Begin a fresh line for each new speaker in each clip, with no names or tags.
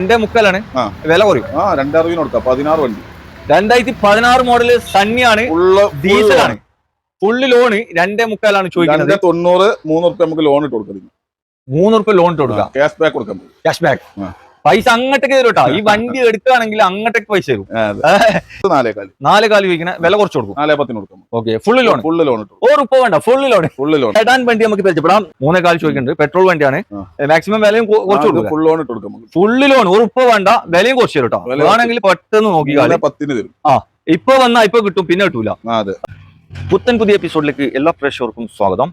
രണ്ടേ മുക്കാലാണ്. വില കുറയും.
ആ കൊടുക്കാം. പതിനാറ് വണ്ടി.
രണ്ടായിരത്തി പതിനാറ് മോഡൽ സണ്ണിയാണ് ഡീസലാണ് ഫുള്ള് ലോണ് രണ്ടേ മുക്കാലാണ് ചോദിക്കുന്നത്.
തൊണ്ണൂറ് മൂന്ന് റുപ്യ നമുക്ക് ലോൺ ഇട്ട് കൊടുക്കുന്നത്
മൂന്ന് റുപ്യ ലോൺ ഇട്ട് കൊടുക്കാം.
ക്യാഷ് ബാക്ക് കൊടുക്കാം.
Cash back. പൈസ അങ്ങോട്ടേക്ക് തരും കേട്ടോ. ഈ വണ്ടി എടുക്കുകയാണെങ്കിൽ അങ്ങോട്ടേക്ക് പൈസ തരും.
നാലേകാൽ
നാല് കാൽ. ചോദിക്കുന്ന വില കുറച്ച് കൊടുക്കും.
നാലേ പത്തിന് കൊടുക്കും.
Okay full loan
full loan
ഓ റുപ്പ വേണ്ട. ഫുള്ള് ലോൺ
ഫുള്ള് ലോൺ
ഇടാൻ വണ്ടി നമുക്ക് പരിചയപ്പെടാം. മൂന്നേ കാൽ ചോദിക്കുന്നുണ്ട്. പെട്രോൾ വണ്ടിയാണ്. മാക്സിമം വിലയും കുറച്ച് കൊടുക്കും.
ഫുൾ ലോൺ ഇട്ട് കൊടുക്കും
ഫുള്ള് ലോൺ ഒരു ഉപ്പ വേണ്ട. വിലയും കുറച്ച് തരും കേട്ടോ. വേണമെങ്കിൽ പെട്ടെന്ന്
നോക്കി പത്തിന് തരും.
ആ ഇപ്പൊ വന്നാ ഇപ്പൊ കിട്ടും. പിന്നെ കിട്ടൂല. പുത്തൻ പുതിയ എപ്പിസോഡിലേക്ക് എല്ലാ പ്രേക്ഷകർക്കും സ്വാഗതം.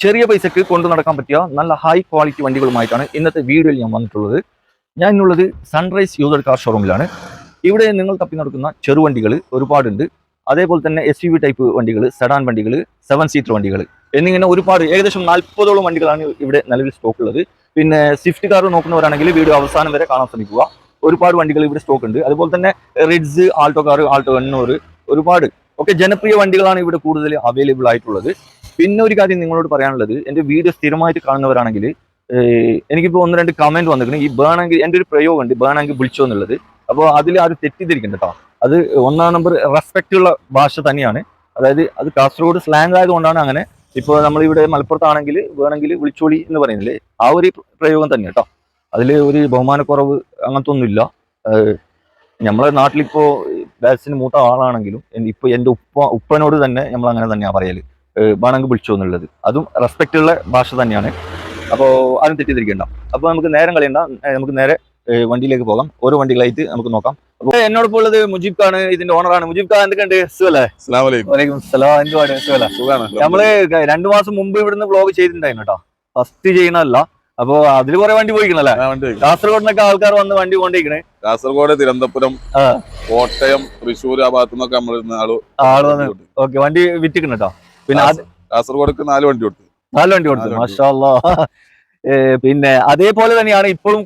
ചെറിയ പൈസക്ക് കൊണ്ടു നടക്കാൻ പറ്റിയ നല്ല ഹൈ ക്വാളിറ്റി വണ്ടികളുമായിട്ടാണ് ഇന്നത്തെ വീഡിയോയിൽ ഞാൻ വന്നിട്ടുള്ളത്. ഞാൻ ഇന്നുള്ളത് സൺറൈസ് യൂസർ കാർ ഷോറൂമിലാണ് ഇവിടെ നിങ്ങൾ തപ്പി നടക്കുന്ന ചെറുവണ്ടികൾ ഒരുപാടുണ്ട്. അതേപോലെ തന്നെ എസ് ടൈപ്പ് വണ്ടികൾ സെഡാൻ വണ്ടികൾ സെവൻ സീറ്റർ വണ്ടികൾ എന്നിങ്ങനെ ഒരുപാട് ഏകദേശം നാൽപ്പതോളം വണ്ടികളാണ് ഇവിടെ നിലവിൽ സ്റ്റോക്ക് ഉള്ളത്. പിന്നെ സ്വിഫ്റ്റ് കാർ നോക്കുന്നവരാണെങ്കിൽ വീഡിയോ അവസാനം വരെ കാണാൻ ശ്രമിക്കുക. ഒരുപാട് വണ്ടികൾ ഇവിടെ സ്റ്റോക്ക് ഉണ്ട്. അതുപോലെ തന്നെ റിഡ്സ് ആൾട്ടോ കാർ ആൾട്ടോ എണ്ണൂറ് ഒരുപാട്. ഒക്കെ ജനപ്രിയ വണ്ടികളാണ് ഇവിടെ കൂടുതൽ അവൈലബിൾ ആയിട്ടുള്ളത്. പിന്നെ ഒരു കാര്യം നിങ്ങളോട് പറയാനുള്ളത്. എന്റെ വീഡിയോ സ്ഥിരമായിട്ട് കാണുന്നവരാണെങ്കിൽ എനിക്കിപ്പോൾ ഒന്ന് രണ്ട് കമന്റ് വന്നിരിക്കുന്നു. ഈ ബേണെങ്കിൽ എന്റെ ഒരു പ്രയോഗമുണ്ട്. ബേണെങ്കിൽ വിളിച്ചോ എന്നുള്ളത്. അപ്പോൾ അതിൽ അത് തെറ്റിദ്ധരിക്കണ്ട കേട്ടോ അത് ഒന്നാം നമ്പർ റെസ്പെക്റ്റ് ഉള്ള ഭാഷ തന്നെയാണ്. അതായത് അത് കാസർഗോഡ് സ്ലാങ് ആയതുകൊണ്ടാണ് അങ്ങനെ. ഇപ്പോൾ നമ്മളിവിടെ മലപ്പുറത്താണെങ്കിൽ വേണമെങ്കിൽ വിളിച്ചോളി എന്ന് പറയുന്നില്ലേ ആ ഒരു പ്രയോഗം തന്നെ കേട്ടോ അതിൽ ഒരു ബഹുമാനക്കുറവ് അങ്ങനത്തെ ഒന്നുമില്ല നമ്മളെ നാട്ടിലിപ്പോൾ ബാസിന് മൂത്ത ആളാണെങ്കിലും ഇപ്പോൾ എന്റെ ഉപ്പ ഉപ്പനോട് തന്നെ നമ്മൾ അങ്ങനെ തന്നെയാണ് പറയൽ വേണമെങ്കിൽ വിളിച്ചോ എന്നുള്ളത്. അതും റെസ്പെക്റ്റ് ഉള്ള ഭാഷ തന്നെയാണ്. അപ്പോ ആരും തെറ്റിദ്ധരിക്കണ്ട. അപ്പോൾ നമുക്ക് നേരം കളയണ്ട. നമുക്ക് നേരെ വണ്ടിയിലേക്ക് പോകാം. ഓരോ വണ്ടികളായിട്ട് നമുക്ക് നോക്കാം. അപ്പൊ എന്നോടൊപ്പം ഉള്ളത് മുജീബ് ഖാൻ ഇതിന്റെ ഓണറാണ് മുജീബ് ഖാൻ എന്തൊക്കെയുണ്ട്? സുഖല്ലേ? എന്തുവാണ്?
സുഖാണ്.
നമ്മൾ രണ്ടു മാസം മുമ്പ് ഇവിടുന്ന് ബ്ലോഗ് ചെയ്തിട്ടുണ്ടായിരുന്നു കേട്ടോ. ഫസ്റ്റ് ചെയ്യണല്ല അപ്പൊ അതിൽ കുറെ വണ്ടി പോയിക്കണല്ലേ? കാസർഗോഡിനൊക്കെ ആൾക്കാർ വന്ന് വണ്ടി കൊണ്ടിരിക്കണേ
കാസർഗോഡ് തിരുവനന്തപുരം. കോട്ടയം തൃശ്ശൂർ ആ ഭാഗത്തു നിന്നൊക്കെ നമ്മൾ ആൾ
ആൾ വന്ന് ഓക്കെ വണ്ടി വിറ്റിക്കണം കേട്ടോ. പിന്നെ കാസർഗോഡ്
കാസർഗോഡക്ക് നാല് വണ്ടി കൊടുത്തു.
നാല് വണ്ടി കൊടുത്തു. മാഷാല്ലാ പിന്നെ അതേപോലെ തന്നെയാണ് ഇപ്പോഴും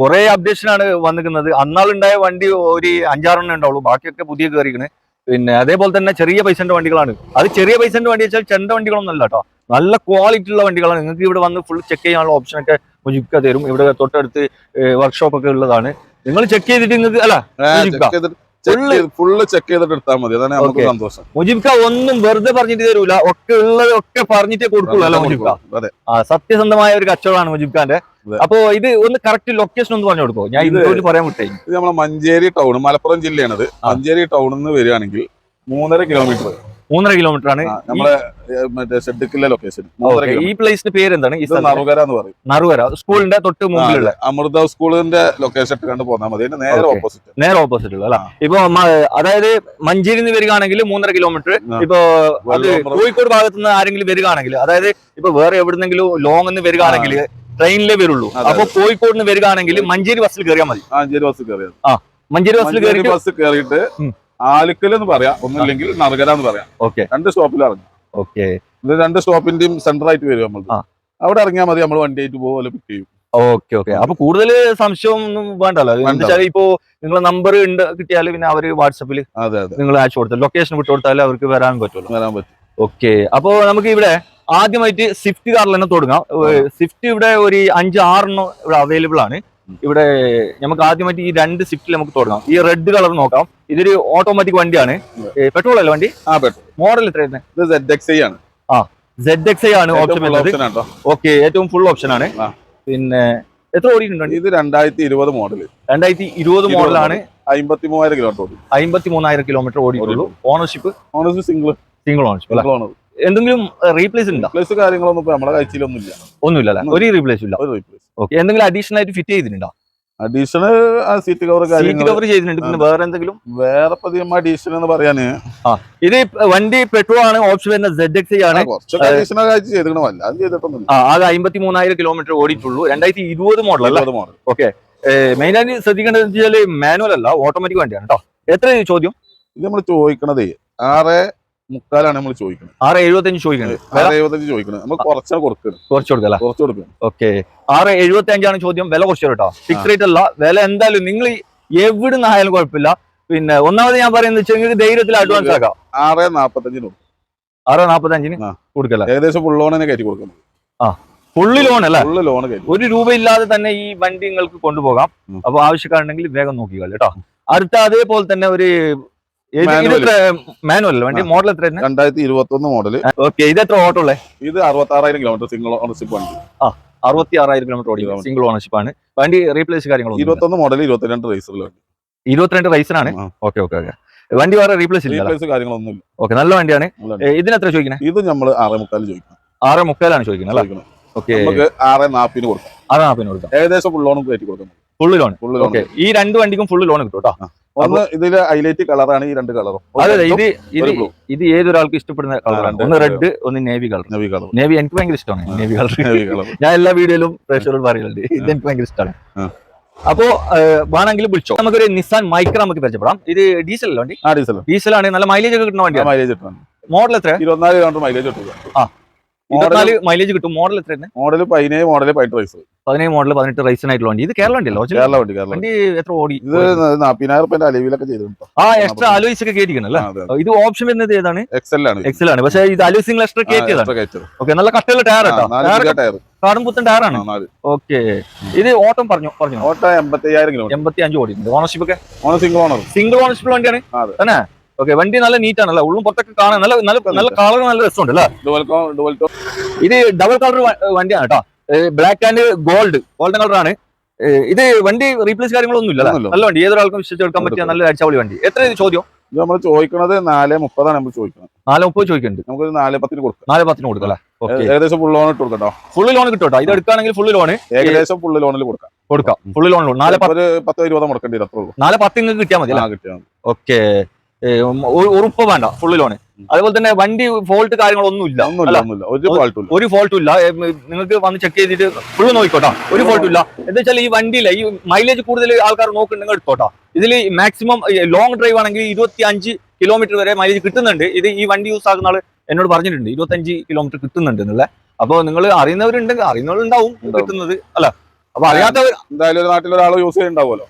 കുറെ അപ്ഡേഷൻ ആണ് വന്നിരിക്കുന്നത്. അന്നാളുണ്ടായ വണ്ടി ഒരു അഞ്ചാറെണ്ണം ഉണ്ടാവുള്ളൂ. ബാക്കിയൊക്കെ പുതിയ കയറിക്കണ് പിന്നെ അതേപോലെ തന്നെ ചെറിയ പൈസന്റെ വണ്ടികളാണ്. അത് ചെറിയ പൈസന്റെ വണ്ടി വെച്ചാൽ ചെണ്ട വണ്ടികളൊന്നും അല്ല കേട്ടോ നല്ല ക്വാളിറ്റി ഉള്ള വണ്ടികളാണ്. നിങ്ങൾക്ക് ഇവിടെ വന്ന് ഫുൾ ചെക്ക് ചെയ്യാനുള്ള ഓപ്ഷൻ ഒക്കെ മുജിക്ക തരും. ഇവിടെ തൊട്ടടുത്ത് വർക്ക്ഷോപ്പ് ഒക്കെ ഉള്ളതാണ്. നിങ്ങൾ ചെക്ക് ചെയ്തിട്ട് നിങ്ങൾക്ക് അല്ല
ഫുള്ള് ചെക്ക് ചെയ്തിട്ട് എടുത്താൽ മതി. അതാണ് നമുക്ക്. സന്തോഷം.
മുജിബ്ക്ക ഒന്നും വെറുതെ പറഞ്ഞിട്ട് തരൂല. ഒക്കെ ഉള്ളത് ഒക്കെ പറഞ്ഞിട്ടേ കൊടുക്കുള്ളൂ അല്ല മുജിബ്ക്ക ആ സത്യസന്ധമായ ഒരു കച്ചവടമാണ് മുജിബ് ഖാന്റെ.
അതെ.
അപ്പോ ഇത് ഒന്ന് കറക്റ്റ് ലൊക്കേഷൻ ഒന്ന് പറഞ്ഞു കൊടുക്കോ ഞാൻ ഇതുപോലെ പറയാൻ വിട്ടേ
ഇത് നമ്മളെ മഞ്ചേരി ടൗൺ മലപ്പുറം ജില്ലയാണത്. മഞ്ചേരി ടൗണിൽ നിന്ന് വരികയാണെങ്കിൽ മൂന്നര കിലോമീറ്റർ
മൂന്നര കിലോമീറ്റർ ആണ്.
നമ്മളെ മറ്റേ ഷെഡിക്കിലെ ലൊക്കേഷൻ
ഈ പ്ലേസിന്റെ പേര് എന്താണ്?
നറുകര എന്ന് പറയും.
നറുകര. സ്കൂളിന്റെ തൊട്ട്
ആ,
മുമ്പിലുള്ള.
അമൃത സ്കൂളിന്റെ ലൊക്കേഷൻ ഇട്ട് കണ്ട് പോന്നാൽ മതി. നേരെ ഓപ്പോസിറ്റ്
നേരെ ഓപ്പോസിറ്റ് ഉള്ള അല്ല? ഇപ്പൊ അതായത് മഞ്ചേരി നിന്ന് വരികയാണെങ്കിൽ മൂന്നര കിലോമീറ്റർ
ആ.
ഇപ്പൊ കോഴിക്കോട് ഭാഗത്ത് നിന്ന് ആരെങ്കിലും വരികയാണെങ്കിൽ അതായത് ഇപ്പൊ വേറെ എവിടുന്നെങ്കിലും ലോങ് നിന്ന് വരികയാണെങ്കിൽ ട്രെയിനിലേ വരുള്ളൂ. അപ്പൊ കോഴിക്കോട് നിന്ന് വരികയാണെങ്കിൽ മഞ്ചേരി ബസ്സിൽ കയറിയാൽ മതി.
മഞ്ചേരി ബസ്സിൽ കയറിയത്
മഞ്ചേരി ബസ്സിൽ കയറി
ബസ് കയറിയിട്ട്. ആലുക്കൽ എന്ന് പറയാം. ഒന്നില്ലെങ്കിൽ നറുകര എന്ന് പറയാം.
ഓക്കെ
രണ്ട് സ്റ്റോപ്പിൽ ഇറങ്ങും.
ഓക്കെ.
ഇത് രണ്ട് സ്റ്റോപ്പിന്റെയും സെന്റർ ആയിട്ട് വരും നമ്മൾ. അവിടെ ഇറങ്ങിയാൽ മതി നമ്മൾ വണ്ടി ആയിട്ട് പോകാൻ പിക്ക് ചെയ്യും.
Okay okay. അപ്പൊ കൂടുതൽ സംശയം ഒന്നും വേണ്ടല്ലോ.
വേണ്ട.
എന്താ ഇപ്പോ നിങ്ങളെ നമ്പർ ഉണ്ട് കിട്ടിയാൽ പിന്നെ അവർ വാട്സപ്പിൽ നിങ്ങൾ അയച്ചു കൊടുത്താൽ ലൊക്കേഷൻ വിട്ടു കൊടുത്താൽ അവർക്ക് വരാൻ പറ്റുള്ളൂ
വരാൻ പറ്റും.
ഓക്കെ. അപ്പോ നമുക്ക് ഇവിടെ ആദ്യമായിട്ട് സ്വിഫ്റ്റ് കാറിൽ തന്നെ തുടങ്ങാം. സ്വിഫ്റ്റ് ഇവിടെ ഒരു അഞ്ച് ആറെണ്ണം ഇവിടെ അവൈലബിൾ ആണ്. ഇവിടെ നമുക്ക് ആദ്യമായിട്ട് ഈ രണ്ട് സിഫ്റ്റിൽ നമുക്ക് തുടങ്ങാം. ഈ റെഡ് കളർ നോക്കാം. ഇതൊരു ഓട്ടോമാറ്റിക് വണ്ടിയാണ്. പെട്രോൾ അല്ല വണ്ടി?
ആ പെട്രോൾ
മോഡൽ എത്രയായിരുന്നു
ഇത് സെഡ് എക്സ് ഐ ആണ്
ഓപ്ഷൻ വരുന്നത്. ഓക്കെ ഏറ്റവും ഫുൾ ഓപ്ഷൻ ആണ്. പിന്നെ എത്ര ഓടിയിട്ടുണ്ട്
ഇത് രണ്ടായിരത്തി ഇരുപത് മോഡൽ
രണ്ടായിരത്തി ഇരുപത് മോഡലാണ്
അമ്പത്തി മൂവായിരം കിലോമീറ്റർ ഓടി.
അമ്പത്തി മൂന്നായിരം kilometre ഓടിയിട്ടുള്ളൂ. Ownership
ownership single
single ownership അല്ല?
ഓണർ
എന്തെങ്കിലും റീപ്ലേസ് ഉണ്ടോ?
പ്ലസ് കാര്യങ്ങളൊന്നും ഇപ്പൊ നമ്മുടെ കഴിച്ചിലൊന്നും ഇല്ല
ഒന്നുമില്ല അല്ലേ? ഒരു റീപ്ലേസ് ഇല്ല.
ഒരു റീപ്ലേസ്
ഓക്കെ എന്തെങ്കിലും അഡീഷണൽ ആയിട്ട് ഫിറ്റ് ചെയ്തിട്ടുണ്ടോ?
Additional seat cover
seat cover ചെയ്തിട്ടുണ്ട്. പിന്നെ വേറെ എന്തെങ്കിലും?
വേറെ പതിയും അഡീഷണൽ എന്ന് പറയാന്.
ഇത് വണ്ടി പെട്രോൾ ആണ് ഓപ്ഷൻ വരുന്ന സെഡ് എക്സ് ആണ്.
അത്
അമ്പത്തി മൂന്നായിരം കിലോമീറ്റർ ഓടിയിട്ടുള്ളൂ. രണ്ടായിരത്തി ഇരുപത് മോഡൽ അല്ല ഓക്കെ മെയിൻ ആയിട്ട് ശ്രദ്ധിക്കേണ്ടത് വെച്ചാൽ മാനുവൽ അല്ല ഓട്ടോമാറ്റിക് വണ്ടിയാണ് കേട്ടോ എത്ര ചോദ്യം?
ഇത് നമ്മൾ ചോദിക്കണത് ആറ് മുക്കാലാണ് നമ്മൾ ചോദിക്കുന്നത്
ആറ് എഴുപത്തഞ്ച് ചോദിക്കുന്നത്
ആറ് എഴുപത്തഞ്ച് ചോദിക്കുന്നത് നമ്മൾ കുറച്ചാണ് കൊടുക്കുന്നത്
കുറച്ച് കൊടുക്കല?
കുറച്ച് കൊടുക്കണം
ഓക്കെ. ആറ് എഴുപത്തി അഞ്ചാണ് ചോദ്യം. വില കുറച്ച് കേട്ടോ ഫിക്സ് റേറ്റ് അല്ല. വില എന്തായാലും നിങ്ങൾ എവിടുന്ന് ആയാലും കുഴപ്പമില്ല. പിന്നെ ഒന്നാമത് ഞാൻ പറയുന്നത് വെച്ചാൽ നിങ്ങൾക്ക് ധൈര്യത്തിൽ അഡ്വാൻസ് ആക്കാം.
ആറ് നാപ്പത്തഞ്ചിന്
ആറ് നാപ്പത്തഞ്ചിന്
ആ.
കൊടുക്കല?
ഏകദേശം ഫുൾ ലോണിനെ കയറ്റി കൊടുക്കുന്നത്
ഫുള്ള് ലോൺ അല്ലേ?
ഫുള്ള് ലോൺ
ഒരു രൂപ ഇല്ലാതെ തന്നെ ഈ വണ്ടി നിങ്ങൾക്ക് കൊണ്ടുപോകാം. അപ്പൊ ആവശ്യക്കാരുണ്ടെങ്കിൽ വേഗം നോക്കിക്കോളൂ കേട്ടോ. അടുത്ത അതേപോലെ തന്നെ ഒരു. മാനുവൽ വണ്ടി മോഡൽ എത്ര
രണ്ടായിരത്തി ഇരുപത്തി ഒന്ന് മോഡൽ
ഓക്കെ ഇത് എത്ര ഓട്ടോ ഉള്ളത്
ഇത് അറുപത്തി ആറായിരം കിലോമീറ്റർ സിംഗിൾ ഓണർഷിപ്പ് വണ്ടി
അറുപത്തി ആറായിരം കിലോമീറ്റർ
ഓടി
സിംഗിൾ ഓണർഷിപ്പ് ആണ്. വണ്ടി റീപ്ലേസ് കാര്യങ്ങളൊന്നും
ഇരുപത്തി ഒന്ന് മോഡൽ ഇരുപത്തിരണ്ട് റേസറിൽ
ഇരുപത്തിരണ്ട് റൈസിനാണ്
ആ.
ഓക്കെ ഓക്കെ ഓക്കെ വണ്ടി വേറെ റീപ്ലേസ് ഇല്ല
റീപ്ലേസ് കാര്യങ്ങളൊന്നും ഇല്ല
ഓക്കെ നല്ല വണ്ടിയാണ് ഇതിന് എത്ര ചോദിക്കുന്നത്
ഇത് നമ്മൾ ആറേ മുക്കാൽ ചോദിക്കുന്നത്
ആറ് മുക്കാലാണ് ചോദിക്കുന്നത് അല്ലേ. ഓക്കെ
ആറ് നാപ്പിന് കൊടുക്കാം.
ആറ് നാപ്പിന് കൊടുക്കാം.
ഏകദേശം ഫുൾ ലോണും കയറ്റി കൊടുക്കാം.
ലോൺ
ഫുൾ ലോൺ
ഓക്കെ ഈ രണ്ട് വണ്ടിക്കും ഫുള്ള് ലോൺ കിട്ടും കേട്ടോ.
ഒന്ന് ഇതിൽ ഹൈലൈറ്റ് കളറാണ് ഈ രണ്ട് കളറും
അതെ ഇത് ഇത്. ഇത് ഏതൊരാൾക്ക് ഇഷ്ടപ്പെടുന്ന കളറാണ് ഒന്ന് റെഡ് ഒന്ന് navy colour
navy colour
navy എനിക്ക് ഭയങ്കര ഇഷ്ടമാണ്. നേവി കളർ
നേവി കളർ
ഞാൻ എല്ലാ വീഡിയോയിലും പ്രേക്ഷകരോട് പറയുന്നുണ്ട്. ഇത് എനിക്ക് ഭയങ്കര ഇഷ്ടമാണ്.
ആ.
അപ്പോ വേണമെങ്കിൽ വിളിച്ചോ. നമുക്കൊരു നിസാൻ മൈക്ര നമുക്ക് പരിചയപ്പെടാം. ഇത് ഡീസൽ അല്ലേ വണ്ടി?
ആ ഡീസൽ.
ആണ് നല്ല മൈലേജ് ഒക്കെ കിട്ടുന്ന വണ്ടിയാണ്?
മൈലേജ്
മോഡൽ എത്ര
ഇരുപത്തിനാല് കിലോമീറ്റർ മൈലേജ് കിട്ടുക
ഇരുപത്തിനാല് മൈലേജ് കിട്ടും. മോഡൽ എത്ര
മോഡൽ പതിനേഴ് മോഡൽ പതിനെട്ട് റൈസ്
പതിനേഴ് മോഡൽ പതിനെട്ട് റൈസിനായിട്ടുള്ള വണ്ടി. ഇത് കേരള വണ്ടിയല്ലോ?
കേരള വണ്ടി കേരള
വണ്ടി എത്ര ഓടി?
ഇത് നാപ്പതിനായിരം റുപ്യ അലവിലൊക്കെ ചെയ്തിട്ടുണ്ട്
ആ എക്സ്ട്രാ അലോയിസ് ഒക്കെ കയറ്റിക്കണം അല്ലേ ഇത് ഓപ്ഷൻ വരുന്നത് ഏതാണ്?
എക്സൽ ആണ്.
എക്സൽ ആണ്. പക്ഷേ ഇത് അലോയിസിംഗ് നിങ്ങൾ എക്സ്ട്രാ കയറ്റിയതാണ് ഓക്കെ നല്ല കട്ടയുള്ള ടയർ കേട്ടോ ടയർ
ടയർ
കാടും പുത്തൻ ടയറാണ് ഓക്കെ ഇത് ഓട്ടം പറഞ്ഞു പറഞ്ഞു?
ഓട്ടം എൺപത്തി അയ്യായിരം
എൺപത്തി അഞ്ച് ഓടി ഓണർഷിപ്പ് ഒക്കെ?
സിംഗിൾ ഓണർ
സിംഗിൾ ഓണർഷിപ്പ് വണ്ടിയാണ്. തന്നെ? ഓക്കെ വണ്ടി നല്ല നീറ്റ് ആണല്ലേ? ഉള്ളും പുറത്തൊക്കെ കാണാൻ നല്ല നല്ല നല്ല കളർ നല്ല രസമുണ്ട് അല്ലേ? ഇത് ഡബിൾ കളർ വണ്ടിയാണ് കേട്ടോ. Black and gold golden colour ആണ്. ഇത് വണ്ടി റീപ്ലേസ് കാര്യങ്ങളൊന്നും ഇല്ല നല്ല വണ്ടി. ഏതൊരാൾക്കും വിശ്വസിച്ചെടുക്കാൻ പറ്റിയ നല്ല അടിച്ചാവളി വണ്ടി. എത്ര ഇത് ചോദ്യം?
ഇത് നമ്മൾ ചോദിക്കണത് നാല് മുപ്പതാണ് നമ്മൾ ചോദിക്കുന്നത്.
നാല് മുപ്പത് ചോദിക്കുന്നുണ്ട്
നമുക്ക് നാല് പത്തിന് കൊടുക്കാം.
നാല് പത്തിന് കൊടുക്കാം അല്ലേ?
ഏകദേശം ഫുൾ ലോൺ ഇട്ട് കൊടുക്കട്ടോ
ഫുള്ള് ലോൺ കിട്ടും ഇത് എടുക്കാണെങ്കിൽ ഫുള്ള് ലോൺ
ഏകദേശം ഫുൾ ലോണിൽ കൊടുക്കാം.
കൊടുക്കാം. ഫുള്ള് ലോൺ നാല് പത്ത്
ഇരുപതോ മുടക്കേണ്ടി
നാല് പത്ത് നിങ്ങൾക്ക് കിട്ടിയാൽ മതി. ഓക്കെ ഉറപ്പ് വേണ്ട ഫുള്ള് ലോൺ അതുപോലെ തന്നെ വണ്ടി ഫോൾട്ട് കാര്യങ്ങളൊന്നും ഇല്ല.
ഒരു ഫാൾട്ടും ഇല്ല.
നിങ്ങൾക്ക് വന്ന് ചെക്ക് ചെയ്തിട്ട് ഫുള്ള് നോക്കിക്കോട്ടോ. ഒരു ഫോൾട്ടും ഇല്ല. എന്താ വെച്ചാൽ ഈ വണ്ടിയില്ല ഈ മൈലേജ് കൂടുതൽ ആൾക്കാർ നോക്കുന്നുണ്ടെങ്കിൽ എടുത്തോട്ടോ. ഇതിൽ മാക്സിമം ലോങ് ഡ്രൈവ് ആണെങ്കിൽ ഇരുപത്തി അഞ്ച് കിലോമീറ്റർ വരെ മൈലേജ് കിട്ടുന്നുണ്ട്. ഇത് ഈ വണ്ടി യൂസ് ആകുന്ന ആൾ എന്നോട് പറഞ്ഞിട്ടുണ്ട് ഇരുപത്തഞ്ച് കിലോമീറ്റർ കിട്ടുന്നുണ്ട് എന്നുള്ള. അപ്പോൾ നിങ്ങൾ അറിയുന്നവരുണ്ടെങ്കിൽ അറിയുന്നവരുണ്ടാവും കിട്ടുന്നത് അല്ല? അപ്പൊ അറിയാത്തവർ
എന്തായാലും ഒരാൾ യൂസ് ചെയ്യുന്നുണ്ടാവുമല്ലോ.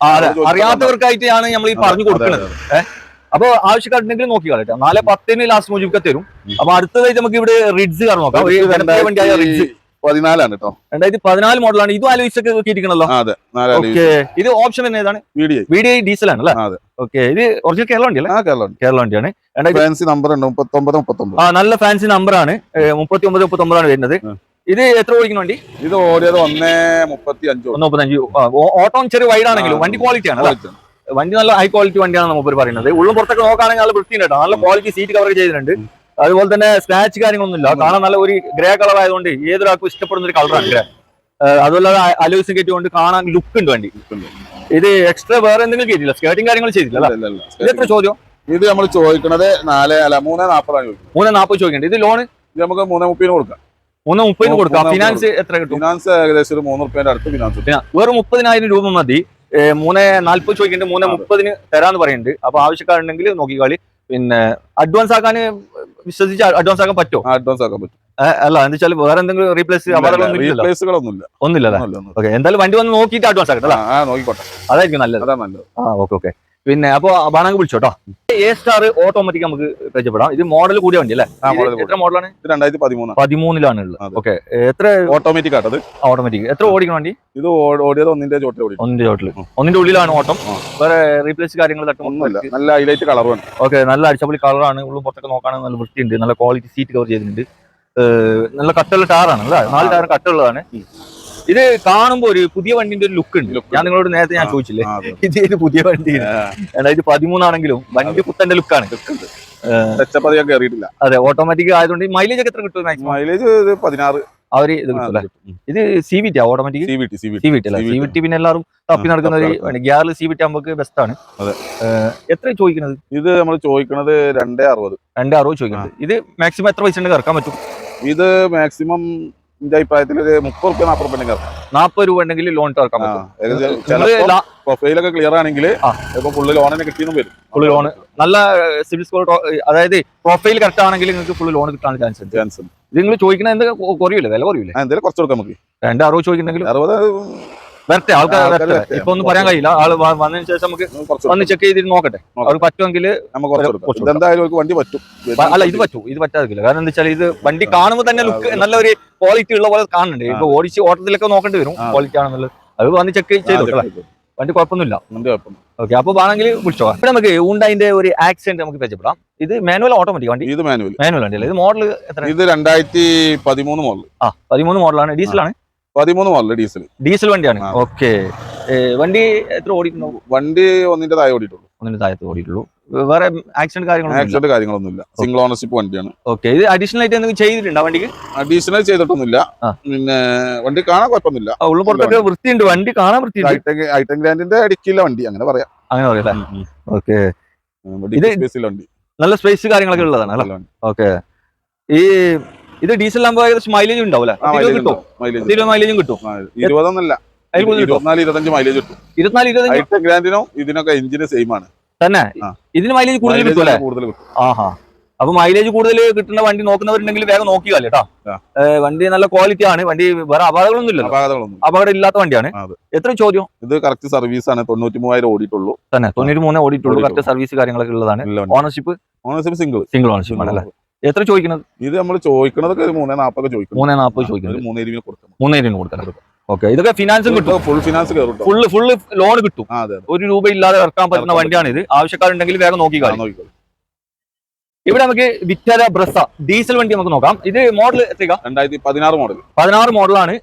അറിയാത്തവർക്കായിട്ടാണ് നമ്മൾ ഈ പറഞ്ഞു കൊടുക്കുന്നത്.
അതെ,
അപ്പൊ ആവശ്യക്കാരുണ്ടെങ്കിൽ നോക്കി കളയട്ടെ. നാല് പത്തിന് ലാസ്റ്റ് മുജിബൊക്കെ തരും. അപ്പൊ അടുത്തതായിട്ട് നമുക്ക് ഇവിടെ റിഡ്സ് കാരണം നോക്കാം. റിഡ്സ്
പതിനാലാണ് കേട്ടോ
രണ്ടായിരത്തി പതിനാല് മോഡലാണ് ഇതും ആലോചിച്ചൊക്കെ ഓക്കെ ഇത് ഓപ്ഷൻ തന്നെ ഏതാണ്?
വി ഡി ഐ
ഡീസൽ ആണ് അല്ലേ. ഓക്കെ ഇത് ഒറിജിനൽ കേരള വണ്ടി അല്ലേ?
കേരള
വണ്ടിയാണ്.
ഫാൻസി നമ്പർ ഉണ്ട്. മുപ്പത്തൊമ്പത് മുപ്പത്തൊമ്പത്.
ആ നല്ല ഫാൻസി നമ്പർ ആണ്. മുപ്പത്തി ഒമ്പത് മുപ്പത്തി ഒമ്പതാണ് വരുന്നത് ഇത് എത്ര ഓടിക്കുന്ന വണ്ടി?
ഇത് ഓടിയത് ഒന്നേ മുപ്പത്തി അഞ്ചോ
ഒന്ന് മുപ്പത്തഞ്ച് ഓട്ടോ ചെറിയ വൈഡ് ആണെങ്കിലും വണ്ടി ക്വാളിറ്റി ആണ്. വണ്ടി നല്ല ഹൈ ക്വാളിറ്റി വണ്ടിയാണ് നമുക്ക് പറയുന്നത്. ഉള്ളും പുറത്തൊക്കെ നോക്കുകയാണെങ്കിൽ നല്ല വൃത്തിയുണ്ട് കേട്ടോ നല്ല ക്വാളിറ്റി സീറ്റ് കവർ ചെയ്തിട്ടുണ്ട്. അതുപോലെ തന്നെ സ്ക്രാച്ച് കാര്യങ്ങളൊന്നുമില്ല. കാണാൻ നല്ല ഒരു ഗ്രേ കളർ ആയതുകൊണ്ട് ഏതൊരാൾക്കും ഇഷ്ടപ്പെടുന്ന ഒരു കളറാണ് ഗ്രേ അതുപോലെ അലോയ്സും കയറ്റി കൊണ്ട് കാണാൻ ലുക്ക് ഉണ്ട് വണ്ടി. ഇത് എക്സ്ട്രാ വേറെ എന്തെങ്കിലും കയറ്റില്ല സ്കേർട്ടിങ് കാര്യങ്ങൾ ചെയ്തില്ല. ഇത് എത്ര ചോദ്യം?
ഇത് നമ്മൾ ചോദിക്കണത് നാല് അല്ല മൂന്നേ ചോദിക്കുന്നത്.
മൂന്ന് നാൽപ്പത് ചോദിക്കേണ്ടത് ഇത് ലോൺ
നമുക്ക് മൂന്നേ മുപ്പതിന് കൊടുക്കാം.
മൂന്ന് മുപ്പതിന് കൊടുക്കാം. ഫിനാൻസ് എത്ര കിട്ടും?
ഫിനാൻസ് ഏകദേശം ഒരു മൂന്ന് റുപ്യന്റെ അടുത്ത് ഫിനാൻസ്
വെറും മുപ്പതിനായിരം രൂപ മതി. മൂന്ന് നാല്പത് ചോദിക്കുന്നുണ്ട്. മൂന്ന്. മുപ്പതിന് തരാന്ന് പറയുന്നുണ്ട്. അപ്പൊ ആവശ്യക്കാരുണ്ടെങ്കിൽ നോക്കിക്കാളി പിന്നെ അഡ്വാൻസ് ആക്കാൻ വിശ്വസിച്ച് അഡ്വാൻസ് ആക്കാൻ പറ്റുമോ?
അഡ്വാൻസ് ആക്കാൻ പറ്റും.
അല്ല എന്താ വെച്ചാൽ വേറെ എന്തെങ്കിലും റീപ്ലേസ്
റീപ്ലേസുകളൊന്നുമില്ല ഒന്നുമില്ല.
ഓക്കെ എന്തായാലും വണ്ടി വന്ന് നോക്കിയിട്ട് അഡ്വാൻസ് ആക്കട്ടെ
നോക്കിക്കോട്ടെ.
അതായിരിക്കും നല്ലത്.
അതാ നല്ലത്.
ആ ഓക്കെ ഓക്കെ പിന്നെ അപ്പൊ ബാണെങ്കിൽ വിളിച്ചോട്ടോ. എ സ്റ്റാർ ഓട്ടോമാറ്റിക് നമുക്ക് പരിചയപ്പെടാം. ഇത് മോഡൽ കൂടിയ വണ്ടി അല്ലേ എത്ര മോഡലാണ്
രണ്ടായിരത്തി പതിമൂന്ന്.
പതിമൂന്നിലാണ് ഉള്ളത്. ഓക്കെ എത്ര
ഓട്ടോമാറ്റിക് ആട്ടത്
ഓട്ടോമാറ്റിക് എത്ര ഓടിക്കണ വണ്ടി?
ഇത് ഓടിയത് ഒന്നിന്റെ ചോട്ടിൽ ഓടി
ഒന്നിന്റെ ചോട്ടിൽ ഒന്നിന്റെ ഉള്ളിലാണ് ഓട്ടം. വേറെ റീപ്ലേസ് കാര്യങ്ങൾ
തട്ടൊന്നുമില്ല നല്ല ഹൈലൈറ്റ് കളർ വേണം.
ഓക്കെ നല്ല അടിച്ചപൊളി കളറാണ് ഉള്ളും പുറത്തൊക്കെ നോക്കാണെങ്കിൽ നല്ല വൃത്തിയുണ്ട്. നല്ല ക്വാളിറ്റി സീറ്റ് കവർ ചെയ്തിട്ടുണ്ട്. നല്ല കട്ടുള്ള ടാറാണ് അല്ലേ നാല് ടാറും കട്ടുള്ളതാണ്. ഇത് കാണുമ്പോ ഒരു പുതിയ വണ്ടിന്റെ ഒരു ലുക്ക് ഉണ്ട്. ഞാൻ നിങ്ങളോട് നേരത്തെ ഞാൻ ചോദിച്ചില്ലേ. ഇത് ഏത് പുതിയ വണ്ടി രണ്ടായിരത്തി പതിമൂന്നാണെങ്കിലും വണ്ടി കുത്തന്റെ ലുക്കാണ്
ടച്ചപ്പ് അധികം കയറിയിട്ടില്ല.
അതെ ഓട്ടോമാറ്റിക് ആയതുകൊണ്ട് മൈലേജ് ഒക്കെ എത്ര കിട്ടും
മൈലേജ് പതിനാറ്.
അവർ ഇത് കിട്ടും ഇത് C V T automatic
C V T C V
T അല്ലേ? സി വി ടി പിന്നെ എല്ലാവരും തപ്പി നടക്കുന്ന ഒരു ഗ്യാറിൽ സി വി ടി ആകുമ്പോൾ ബെസ്റ്റ് ആണ്. എത്ര ചോദിക്കുന്നത്
ഇത് നമ്മൾ ചോദിക്കുന്നത് രണ്ടേ അറുപത്.
രണ്ടേ അറുപത് ചോദിക്കുന്നത് ഇത് മാക്സിമം എത്ര പൈസ ഇറക്കാൻ പറ്റും?
ഇത് മാക്സിമം എന്റെ അഭിപ്രായത്തിൽ ഒരു മുപ്പത് റുപ്യ നാപ്പത് റുപ്യ
നാപ്പത് രൂപ ഉണ്ടെങ്കിൽ ലോൺ ലാ-
പ്രൊഫൈലൊക്കെ ക്ലിയർ ആണെങ്കിൽ. ഇപ്പൊ ഫുള്ള് തന്നെ കിട്ടിയെന്നും വരും.
ഫുൾ ലോൺ നല്ല സിവിൽ സ്കോർ അതായത് പ്രൊഫൈൽ കറക്റ്റ് ആണെങ്കിൽ നിങ്ങൾക്ക് ഫുൾ ലോൺ കിട്ടാൻ ചാൻസ് ഉണ്ട്.
ചാൻസ് ഉണ്ട്.
നിങ്ങൾ ചോദിക്കുന്ന എന്ത് കുറയൂലേ? വില കുറയൂലേ?
എന്തെങ്കിലും കുറച്ച് കൊടുക്കാം നമുക്ക്.
രണ്ട് അറുപത് ചോദിക്കുന്നെങ്കിൽ
അറുപത്
വരട്ടെ ആൾക്കാർ വരട്ടെ. ഇപ്പൊ ഒന്നും പറയാൻ കഴിയില്ല. ആൾ വന്നതിന് ശേഷം നമുക്ക് വന്ന് ചെക്ക് ചെയ്തിട്ട് നോക്കട്ടെ. അവർക്ക് പറ്റുമെങ്കിൽ
നമുക്ക് വണ്ടി പറ്റും.
അല്ല ഇത് പറ്റൂ. ഇത് പറ്റാതില്ല കാരണം എന്താ വെച്ചാൽ ഇത് വണ്ടി കാണുമ്പോൾ തന്നെ ലുക്ക് നല്ല ഒരു ക്വാളിറ്റി ഉള്ള പോലെ കാണുന്നുണ്ട്. ഇപ്പൊ ഓടിച്ച് ഓട്ടത്തിലൊക്കെ നോക്കേണ്ടി വരും. ക്വാളിറ്റി ആണെന്നുള്ളത്. അത് വന്ന് ചെക്ക് ചെയ്തു വണ്ടി കുഴപ്പമൊന്നുമില്ല. ഓക്കെ അപ്പൊ വേണമെങ്കിൽ വിളിച്ചോ. അപ്പൊ നമുക്ക് ഉണ്ടായിന്റെ ഒരു ആക്സിഡന്റ് നമുക്ക് പരിചയപ്പെടാം. ഇത് മാനുവൽ ഓട്ടോമാറ്റിക് വണ്ടി?
ഇത് മാനുവൽ
മാനുവൽ വണ്ടി അല്ലേ? ഇത് മോഡൽ എത്ര
ഇത് രണ്ടായിരത്തി പതിമൂന്ന് മോഡൽ
ആ പതിമൂന്ന് മോഡലാണ് ഡീസലാണ്
പതിമൂന്ന് മോഡൽ ഡീസൽ
ഡീസൽ വണ്ടിയാണ്. ഓക്കെ വണ്ടി എത്ര ഓടിയിട്ടുണ്ടാവും?
വണ്ടി ഒന്നിന്റെ താഴെ ഓടിയിട്ടുള്ളൂ.
ഒന്നിന്റെ താഴത്ത് ഓടിയിട്ടുള്ളൂ. വേറെ ആക്സിഡന്റ് കാര്യങ്ങളൊന്നും
ആക്സിഡന്റ് കാര്യങ്ങളൊന്നുമില്ല. സിംഗിൾ ഓണർഷിപ്പ് വണ്ടിയാണ്.
ഓക്കെ ഇത് അഡീഷണൽ ആയിട്ട് എന്തെങ്കിലും ചെയ്തിട്ടുണ്ടോ വണ്ടിക്ക്?
അഡീഷണൽ ചെയ്തിട്ടൊന്നുമില്ല. പിന്നെ വണ്ടി കാണാൻ കുഴപ്പമൊന്നുമില്ല.
ഉള്ളു പുറത്തൊക്കെ വൃത്തിയുണ്ട്. വണ്ടി കാണാൻ വൃത്തിയുണ്ട്.
ഐറ്റം ഗ്രാൻഡിന്റെ അടിക്കില്ല വണ്ടി അങ്ങനെ പറയാം.
അങ്ങനെ പറയാം ഓക്കെ
ഇത്
നല്ല സ്പേസ് കാര്യങ്ങളൊക്കെ ഉള്ളതാണ് ഓക്കെ ഈ ഇത് ഡീസൽ ആകുമ്പോൾ ഏകദേശം മൈലേജ് ഉണ്ടാവില്ല കിട്ടും. ഇരുപത് മൈലേജും കിട്ടും.
ഇരുപതൊന്നല്ല. ഇരുപത്തിനാല് ഇരുപത്തഞ്ച് മൈലേജ് കിട്ടും.
ഇരുപത്തിനാല് ഇരുപത്തഞ്ച്?
ഐട്ടൻ ഗ്രാൻഡിനും ഇതിനൊക്കെ എഞ്ചിന് സെയിം ആണ്.
തന്നെ? ഇതിന് മൈലേജ് കൂടുതൽ
Mileage
കിട്ടും
കൂടുതൽ കിട്ടും.
ആഹാ. അപ്പൊ മൈലേജ് കൂടുതൽ കിട്ടുന്ന വണ്ടി നോക്കുന്നവരുണ്ടെങ്കിൽ വേഗം നോക്കിയാലേ കേട്ടോ വണ്ടി നല്ല ക്വാളിറ്റി ആണ്. വണ്ടി വേറെ അപകടങ്ങളൊന്നും ഇല്ല
അപാകതകളൊന്നും
അപകടം ഇല്ലാത്ത വണ്ടിയാണ്. എത്ര ചോദ്യം?
ഇത് കറക്റ്റ് സർവീസ് ആണ്. തൊണ്ണൂറ്റി മൂവായിരം ഓടിയിട്ടുള്ളൂ.
തന്നെ. തൊണ്ണൂറ്റി മൂന്നേ ഓടിയിട്ടുള്ളൂ. കറക്റ്റ് സർവീസ് കാര്യങ്ങളൊക്കെ ഉള്ളതാണ്. Ownership
ownership single
single ownership ആണല്ലേ എത്ര ചോദിക്കുന്നത്
ഇത് നമ്മൾ ചോദിക്കണതൊക്കെ ഒരു മൂന്നേ നാപ്പൊക്കെ ചോദിക്കും
മൂന്നേ നാൽപ്പത് ചോദിക്കുന്നത്
മൂന്നേ ഇരുപതിന് കൊടുക്കണം.
രൂപ കൊടുക്കണം. ഓക്കെ. ഇതൊക്കെ ഫിനാൻസും കിട്ടും.
ഫുൾ ഫിനാൻസ് കയറും.
ഫുള്ള് ഫുള്ള് ലോൺ കിട്ടും. ഒരു രൂപ ഇല്ലാതെ ഇറക്കാൻ പറ്റുന്ന വണ്ടിയാണ് ഇത്. ആവശ്യക്കാരുണ്ടെങ്കിൽ വേഗം നോക്കി
ആ,
കാണും
നോക്കിക്കോളൂ.
ഇവിടെ നമുക്ക് വിറ്റര ബ്രസ ഡീസൽ വണ്ടി നമുക്ക് നോക്കാം. ഇത് മോഡൽ
രണ്ടായിരത്തി പതിനാറ് മോഡൽ
പതിനാറ് മോഡലാണ്